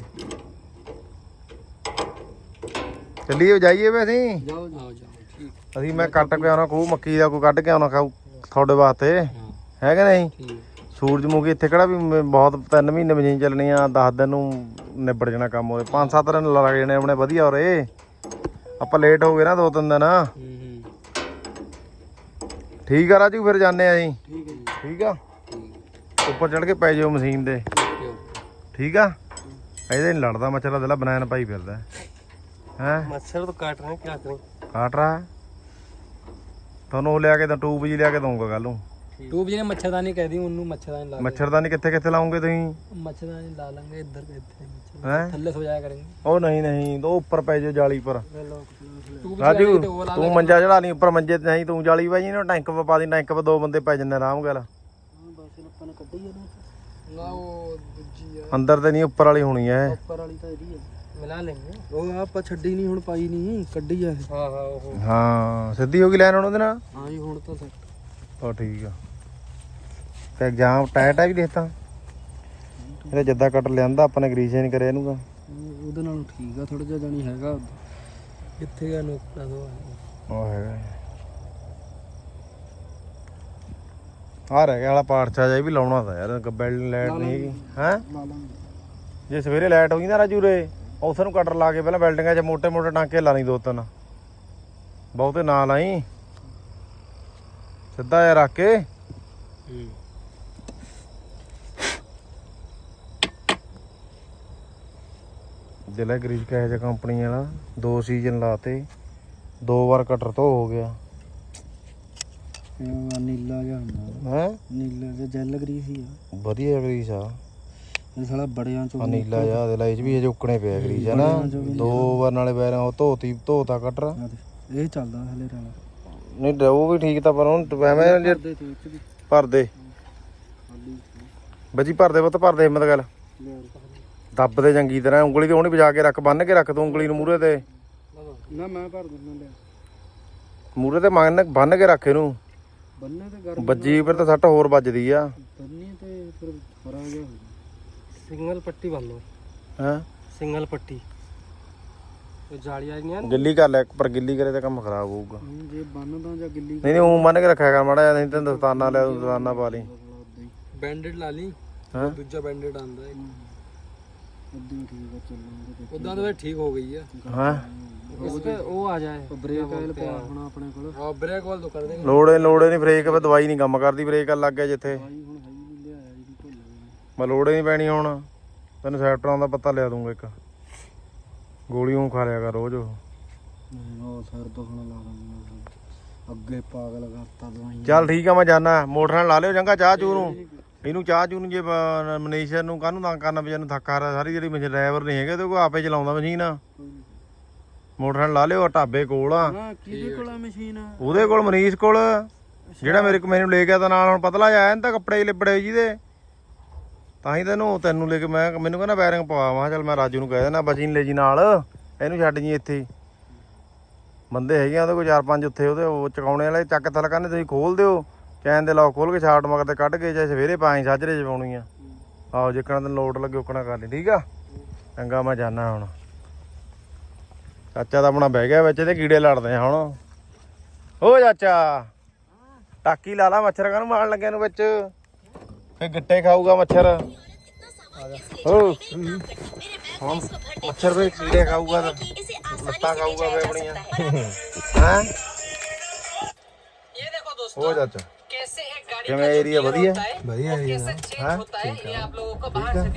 ਚੱਲੀਏ ਜਾਈਏ ਵੇ ਅਸੀਂ? ਜਾਓ ਜਾਓ ਜਾਓ ਠੀਕ। ਅਸੀਂ ਮੈਂ ਕੱਟ ਕੇ ਆਉਣਾ ਖੂਹ ਮੱਕੀ ਦਾ ਕੋਈ ਕੱਢ ਕੇ ਆਉਣਾ ਖਾਊ ਤੁਹਾਡੇ ਵਾਸਤੇ। ਹੈ। ਕਿ ਨਹੀਂ? ਠੀਕ। ਸੂਰਜਮੁਖੀ ਇੱਥੇ ਕਿਹੜਾ ਵੀ ਬਹੁਤ ਤਿੰਨ ਮਹੀਨੇ ਮਜੀਨ ਚੱਲਣੀ ਆ 10 ਦਿਨ ਨੂੰ ਨਿਬੜ ਜਾਣਾ ਕੰਮ ਉਹਦੇ। 5-7 ਦਿਨ ਲੱਗ ਜਾਣੇ ਆਪਣੇ ਵਧੀਆ ਹੋਰੇ ਆਪਾਂ ਲੇਟ ਹੋ ਗਏ ਨਾ ਦੋ ਤਿੰਨ ਦਿਨ। ਹੂੰ ਹੂੰ। ਠੀਕ ਆ ਰਾਜੂ ਫਿਰ ਜਾਂਦੇ ਆ ਜੀ। ਠੀਕ ਹੈ ਜੀ। ਠੀਕ ਆ? ਉੱਪਰ ਚੜ ਕੇ ਪੈ ਜਾਓ ਮਸ਼ੀਨ ਦੇ। ਠੀਕ ਆ? ਇਹਦੇ ਨਹੀਂ ਲੜਦਾ ਮੱਛਰ ਦਾ ਬਨਾਨ ਪਾਈ ਫਿਰਦਾ। ਹੈ? ਮੱਛਰ ਤਾਂ ਕਾਟ ਰਹੇ ਕੀ ਕरें ਕਾਟ ਰਹਾ? ਤੁਹਾਨੂੰ ਉਹ ਲਿਆ ਕੇ ਤਾਂ ਟੂਬ ਜੀ ਲਿਆ ਕੇ ਦਊਂਗਾ ਕੱਲ ਨੂੰ। ਟੂਬ ਜਿਹਨੇ ਮੱਛਰਦਾਨੀ ਕਹਿ ਦੀ ਉਹਨੂੰ ਮੱਛਰਦਾਨੀ ਲਾ ਮੱਛਰਦਾਨੀ ਕਿੱਥੇ ਕਿੱਥੇ ਲਾਉਂਗੇ ਤੁਸੀਂ? ਮੱਛਰਦਾਨੀ ਲਾ ਲਾਂਗੇ ਇੱਧਰ ਇੱਥੇ ਥੱਲੇ ਸੋ ਜਾਇਆ ਕਰਾਂਗੇ। ਉਹ ਨਹੀਂ ਨਹੀਂ ਉਹ ਉੱਪਰ ਪੈ ਜਾਓ ਜਾਲੀ ਪਰ। ਰਾਜੂ ਤੂੰ ਮੰਜਾ ਚੜਾ ਲਈ ਉੱਪਰ ਮੰਜੇ ਤੇ ਨਹੀਂ ਤੂੰ ਜਾਲੀ ਬਾਈ ਨਾ ਟੈਂਕ ਪਾ ਪਾ ਦੀ ਟੈਂਕ 'ਤੇ ਦੋ ਬੰਦੇ ਪੈ ਜੰਨੇ ਆਰਾਮ ਗੱਲ। ਬਸ ਆਪਾਂ ਨੇ ਕੱਢੀ ਜਾਣਾ ਨਾ ਉਹ ਦੂਜੀ ਆ। ਅੰਦਰ ਤੇ ਨਹੀਂ ਉੱਪਰ ਵਾਲੀ ਹੋਣੀ ਐ। ਉੱਪਰ ਵਾਲੀ ਤਾਂ ਇਹਦੀ ਹੈ ਮਿਲਾ ਲੈਂਗੇ ਉਹ ਆਪਾਂ ਛੱਡੀ ਨਹੀਂ ਹੁਣ ਪਾਈ ਨਹੀਂ ਕੱਢੀ ਆ ਹਾਂ ਹਾਂ ਉਹ। ਹਾਂ ਸਿੱਧੀ ਹੋ ਗਈ ਲੈਣ ਹੁਣ ਉਹਦੇ ਨਾਲ? ਹਾਂ ਜੀ ਹੁਣ ਤਾਂ ਸੈੱਟ। ਉਹ ਠੀਕ ਆ। ਤੇ ਐਗਜ਼ਾਮ ਟਾਈਟ ਆ ਵੀ ਦੇਖਤਾ ਇਹਦਾ ਜਿੱਦਾਂ ਕੱਟ ਲਿਆਂਦਾ ਆਪਾਂ ਨੇ ਗਰੀਸ ਨਹੀਂ ਕਰਿਆ ਇਹਨੂੰ ਤਾਂ। ਉਹਦੇ ਨਾਲੋਂ ਠੀਕ ਆ ਥੋੜਾ ਜਿਹਾ ਜਾਨੀ ਹੈਗਾ ਕਿੱਥੇ ਆ ਨੋਕੜਾ ਦੋ ਉਹ ਹੈਗਾ ਆ। ਰਹਿ ਗਿਆ ਵਾਲਾ ਪਾਰਚਾ ਜਾਈ ਵੀ ਲਾਉਣਾ ਤਾਂ ਯਾਰ ਗੱਬੈਲ ਲਾਈਟ ਨਹੀਂ ਹੈਗੀ। ਹੈ? ਜੇ ਸਵੇਰੇ ਲੈਟ ਹੋਈ ਨਾ ਰਾਜੂਰੇ ਉਥੇ ਨੂੰ ਕਟਰ ਲਾ ਕੇ ਪਹਿਲਾਂ ਬੈਲਡਿੰਗਾਂ 'ਚ ਮੋਟੇ ਮੋਟੇ ਟਾਂਕੇ ਲਾ ਲਈ ਦੋ ਤਿੰਨ। ਬਹੁਤੇ ਨਾ ਲਾਈ। ਸਿੱਧਾ ਜਿਹਾ ਰੱਖ ਕੇ। ਜ਼ਿਲ੍ਹਾ ਗਰੀਜ ਕਹੇ ਜਿਹਾ ਕੰਪਨੀ ਵਾਲਾ ਦੋ ਸੀਜ਼ਨ ਲਾਤੇ। ਦੋ ਵਾਰ ਕਟਰ ਤੋਂ ਹੋ ਗਿਆ। ਇਹ ਨੀਲਾ ਜਿਹਾ ਹੁੰਦਾ। ਹੈ? ਨੀਲਾ ਜਿਹਾ ਜੈਲ ਗਰੀਸ ਹੀ ਆ। ਵਧੀਆ ਗਰੀਸ ਆ। ਇਹ ਸਾਲਾ ਬੜਿਆਂ ਚੋਂ ਆ ਨੀਲਾ ਜਿਹਾ ਦੇ ਲਾਈਚ ਵੀ ਇਹ ਉੱਕਣੇ ਪਿਆ ਗਰੀਸ ਹੈ ਨਾ। ਦੋ ਵਾਰ ਨਾਲੇ ਪੈਰਾਂ ਉਹ ਧੋਤੀ ਧੋਤਾ ਕਟਰ ਇਹ ਚੱਲਦਾ ਹਲੇ ਰਾਣਾ ਨਹੀਂ ਉਹ ਵੀ ਠੀਕ ਤਾਂ ਪਰ ਹੁਣ ਐਵੇਂ ਜੇ ਭਰ ਦੇ ਬੱਜੀ ਭਰ ਦੇ ਪੁੱਤ ਭਰ ਦੇ ਹਿੰਮਤ ਗੱਲ। ਦੱਬ ਦੇ ਚੰਗੀ ਤਰ੍ਹਾਂ ਉਂਗਲੀ ਤੇ ਹੁਣੀ ਵਜਾ ਕੇ ਰੱਖ ਬੰਨ ਕੇ ਰੱਖ ਤੂੰ ਉਂਗਲੀ ਨੂੰ ਮੂਰੇ ਤੇ। ਨਾ ਮੈਂ ਭਰ ਦਿੰਦਾ ਲਿਆ। ਮੂਰੇ ਤੇ ਮੰਨ ਬੰਨ ਕੇ ਰੱਖ ਇਹਨੂੰ। ਬੰਨੇ ਤੇ ਗਰਮ ਵੱਜੀ ਫਿਰ ਤਾਂ ਸੱਟ ਹੋਰ ਵੱਜਦੀ ਆ। ਬੰਨੇ ਤੇ ਫਿਰ ਹਰਾ ਗਿਆ ਸਿੰਗਲ ਪੱਟੀ ਬੰਨ ਲਓ। ਹੈ? ਸਿੰਗਲ ਪੱਟੀ। ਇਹ ਜਾਲੀ ਆ ਨਹੀਂ ਗਿੱਲੀ ਕਰ ਲੈ ਪਰ ਗਿੱਲੀ ਕਰੇ ਤਾਂ ਕੰਮ ਖਰਾਬ ਹੋਊਗਾ। ਜੇ ਬੰਨਦਾ ਜਾਂ ਗਿੱਲੀ ਨਹੀਂ ਨਹੀਂ ਉਹ ਮੰਨ ਕੇ ਰੱਖਿਆ ਕਰ ਮਾੜਾ ਜਿਹਾ ਨਹੀਂ ਤਾਂ ਦਸਤਾਨਾ ਲਿਆ ਤੂੰ ਦਸਤਾਨਾ ਪਾ ਲਈ। ਬੈਂਡਡ ਲਾ ਲਈ। ਹਾਂ? ਦੂਜਾ ਬੈਂਡਡ ਆਂਦਾ ਹੈ ਉਦੋਂ ਠੀਕ ਆ ਚੱਲਾਂਗੇ ਉਦਾਂ ਤਾਂ ਠੀਕ ਹੋ ਗਈ ਆ। ਹਾਂ। ਉਸ ਤੇ ਉਹ ਆ ਜਾਏ। ਬ੍ਰੇਕ ਆਇਲ ਪਾ ਹੁਣ ਆਪਣੇ ਕੋਲ। ਹਾਂ ਬ੍ਰੇਕ ਵਾਲ ਤੋਂ ਕਰ ਦੇਗਾ ਲੋੜੇ ਲੋੜੇ ਨਹੀਂ ਬ੍ਰੇਕ ਵੇ ਦਵਾਈ ਨਹੀਂ ਕੰਮ ਕਰਦੀ ਬ੍ਰੇਕ ਲੱਗ ਗਿਆ ਜਿੱਥੇ। ਭਾਈ ਹੁਣ ਹੈ ਹੀ ਨਹੀਂ ਲਿਆਇਆ ਇਹਦੀ ਭੁੱਲ ਗਏ। ਮੈਂ ਲੋੜੇ ਨਹੀਂ ਪੈਣੀ ਹੁਣ। ਤੈਨੂੰ ਸੈਪਟਰਾਂ ਦਾ ਪਤਾ ਲਿਆ ਦੂੰਗਾ ਇੱਕ। ਗੋਲੀ ਉਹ ਖਾ ਲਿਆ ਕਰ ਰੋਜ਼ ਉਹ। ਉਹ ਸਿਰ ਦੁਖਣ ਲਾ ਦਿੰਦਾ ਅੱਗੇ ਪਾਗਲ ਕਰਤਾ ਦਵਾਈ ਚੱਲ ਠੀਕ ਆ ਮੈਂ ਜਾਣਾ ਮੋਟਰ ਲਾ ਲਿਓ ਚੰਗਾ ਚਾਹ ਚੂ ਨੂੰ। ਇਹਨੂੰ ਚਾਹ ਚੂ ਨੂੰ ਜੇ ਮਨੀਸ਼ਰ ਨੂੰ ਕਾਹਨੂੰ ਤੰਗ ਕਰਨਾ ਵਿਚਾਰ ਨੂੰ ਥੱਕਾ ਰਿਹਾ ਸਾਰੀ ਜਿਹੜੀ ਮੇਰੇ ਡਰਾਈਵਰ ਨਹੀਂ ਹੈਗੇ ਤੇ ਉਹ ਆਪੇ ਚਲਾਉਂਦਾ ਮਸ਼ੀਨ। ਮੋਟਰ ਨਾਲ ਲਾ ਲਿਓ ਢਾਬੇ ਕੋਲ ਆ। ਹਾਂ ਕਿਹਦੇ ਕੋਲ ਆ ਮਸ਼ੀਨ? ਉਹਦੇ ਕੋਲ ਮਨੀਸ਼ ਕੋਲ। ਜਿਹੜਾ ਮੇਰੇ ਕੋ ਮੈਨੂੰ ਲੈ ਗਿਆ ਤਾਂ ਨਾਲ ਹੁਣ ਪਤਲਾ ਆਇਆ ਨਾ ਤਾਂ ਕੱਪੜੇ ਲਿਬੜੇ ਜਿਹਦੇ। ਤਾਂ ਹੀ ਤੈਨੂੰ ਤੈਨੂੰ ਲੈ ਕੇ ਮੈਂ ਮੈਨੂੰ ਕਹਿੰਦਾ ਬੈਰਿੰਗ ਪਵਾ ਮੈਂ ਚੱਲ ਮੈਂ ਰਾਜੂ ਨੂੰ ਕਹਿ ਦੇਣਾ ਬਚੀ ਨੂੰ ਲੈ ਜੀ ਨਾਲ ਇਹਨੂੰ ਛੱਡ ਜੀ ਇੱਥੇ। ਬੰਦੇ ਹੈਗੇ ਆ ਉਹਦੇ ਕੋਲ ਚਾਰ ਪੰਜ ਉੱਥੇ ਉਹਦੇ ਉਹ ਚਕਾਉਣੇ ਵਾਲੇ ਚੱਕ ਥਲ ਕਹਿੰਦੇ ਤੁਸੀਂ ਖੋਲ ਦਿਓ। ਕਹਿਣ ਦੇ ਲਾਓ ਖੋਲ ਕੇ ਛਾਟ ਮਗਰ ਤੇ ਕੱਢ ਕੇ ਜੇ ਸਵੇਰੇ ਪਾਈ ਸਾਜਰੇ ਚ ਪਾਉਣੀ ਆ। ਆਹੋ ਜਿੱਕਣਾ ਤੈਨੂੰ ਲੋਟ ਲੱਗੇ ਉਕਣਾ ਕਰ ਲਈ ਠੀਕ ਆ? ਚੰਗਾ ਮੈਂ ਜਾਣਾ ਹੁਣ। ਚਾਚਾ ਤਾਂ ਆਪਣਾ ਬਹਿ ਗਿਆ ਵਿੱਚ ਤੇ ਕੀੜੇ ਲੜਦੇ ਹੁਣ। ਓ ਚਾਚਾ ਟਾਕੀ ਲਾ ਲਾ ਮੱਛਰ ਕਾ ਮਾਰਨ ਲੱਗਿਆ ਨੂੰ ਵਿੱਚ? ਫੇ ਗਿੱਟੇ ਖਾਊਗਾ ਮੱਛਰ। ਹੋ। ਹਾਂ ਮੱਛਰ ਵੀ ਕੀੜੇ ਖਾਊਗਾ ਤਾਂ ਖਾਊਗਾ ਚਾਚਾ। ਕਿਵੇਂ ਏਰੀਆ ਵਧੀਆ ਵਧੀਆ ਏਰੀਆ ਹੈ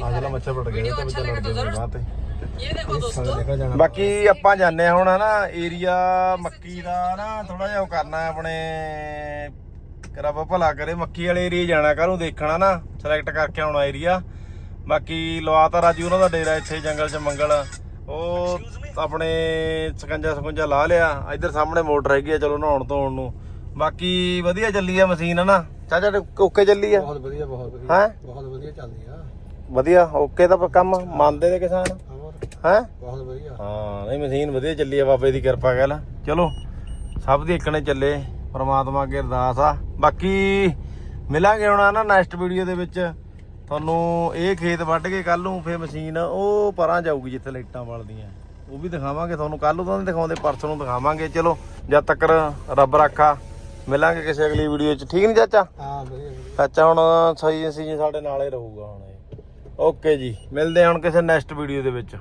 ਅਗਲਾ ਮੱਛਰ ਪਟ ਗਿਆ ਤੇ ਬੱਚਾ ਲੜ ਗਿਆ ਬਾਤ ਤੇ ਬਾਕੀ ਆਪਾਂ ਜਾਣੇ ਹੁਣ ਹਨਾ ਏਰੀਆ ਮੱਕੀ ਦਾ ਨਾ ਥੋੜਾ ਜਿਹਾ ਉਹ ਕਰਨਾ ਆਪਣੇ ਰੱਬ ਭਲਾ ਕਰੇ ਮੱਕੀ ਵਾਲੇ ਏਰੀਆ ਜਾਣਾ ਘਰੋਂ ਦੇਖਣਾ ਨਾ ਸਿਲੈਕਟ ਕਰਕੇ ਆਉਣਾ ਏਰੀਆ ਬਾਕੀ ਲਵਾਤਾ ਰਾਜੂ ਉਹਨਾਂ ਦਾ ਡੇਰਾ ਇੱਥੇ ਜੰਗਲ 'ਚ ਮੰਗਲ ਉਹ ਆਪਣੇ ਸਕੰਜਾ ਸਕੁੰਜਾ ਲਾ ਲਿਆ ਇਧਰ ਸਾਹਮਣੇ ਮੋਟਰ ਹੈਗੀ ਆ ਚਲੋ ਨਹਾਉਣ ਧੋਣ ਨੂੰ ਬਾਕੀ ਵਧੀਆ ਚੱਲੀ ਆ ਮਸ਼ੀਨ ਹਨਾ? ਚਾਚਾ ਓਕੇ ਚੱਲੀ ਆ? ਬਹੁਤ ਵਧੀਆ ਬਹੁਤ ਵਧੀਆ। ਹੈ? ਬਹੁਤ ਵਧੀਆ ਚੱਲਦੀ ਆ। ਵਧੀਆ ਓਕੇ ਤਾਂ ਕੰਮ ਮੰਨਦੇ ਨੇ ਕਿਸਾਨ? ਹੈ? ਬਹੁਤ ਵਧੀਆ। ਹਾਂ ਨਹੀਂ ਮਸ਼ੀਨ ਵਧੀਆ ਚੱਲੀ ਆ ਬਾਬੇ ਦੀ ਕਿਰਪਾ ਕਹਿ ਲਾ। ਚਲੋ ਸਭ ਦੀ ਇੱਕਣੇ ਚੱਲੇ ਪ੍ਰਮਾਤਮਾ ਅੱਗੇ ਅਰਦਾਸ ਆ। ਬਾਕੀ ਮਿਲਾਂਗੇ ਹੁਣ ਨਾ ਨੈਕਸਟ ਵੀਡੀਓ ਦੇ ਵਿੱਚ। ਤੁਹਾਨੂੰ ਇਹ ਖੇਤ ਵੱਢ ਕੇ ਕੱਲ ਨੂੰ ਫੇਰ ਮਸ਼ੀਨ ਉਹ ਪਰਾਂ ਜਾਊਗੀ ਜਿੱਥੇ ਲਾਈਟਾਂ ਬਲਦੀਆਂ। ਉਹ ਵੀ ਦਿਖਾਵਾਂਗੇ ਤੁਹਾਨੂੰ ਕੱਲ ਨੂੰ ਤਾਂ ਨਹੀਂ ਦਿਖਾਉਂਦੇ ਪਰਸੋਂ ਨੂੰ ਦਿਖਾਵਾਂਗੇ। ਚਲੋ ਜਦ ਤੱਕ ਰੱਬ ਰਾਖਾ। ਮਿਲਾਂਗੇ ਕਿਸੇ ਅਗਲੀ ਵੀਡੀਓ 'ਚ। ਠੀਕ ਨਹੀਂ ਚਾਚਾ? ਹਾਂ ਵਧੀਆ ਚਾਚਾ ਹੁਣ ਸਹੀ ਸੀ ਸਾਡੇ ਨਾਲ ਹੀ ਰਹੂਗਾ ਹੁਣ ਇਹ। ਓਕੇ ਜੀ ਮਿਲਦੇ ਹਾਂ ਹੁਣ ਕਿਸੇ ਨੈਕਸਟ ਵੀਡੀਓ ਦੇ ਵਿੱਚ।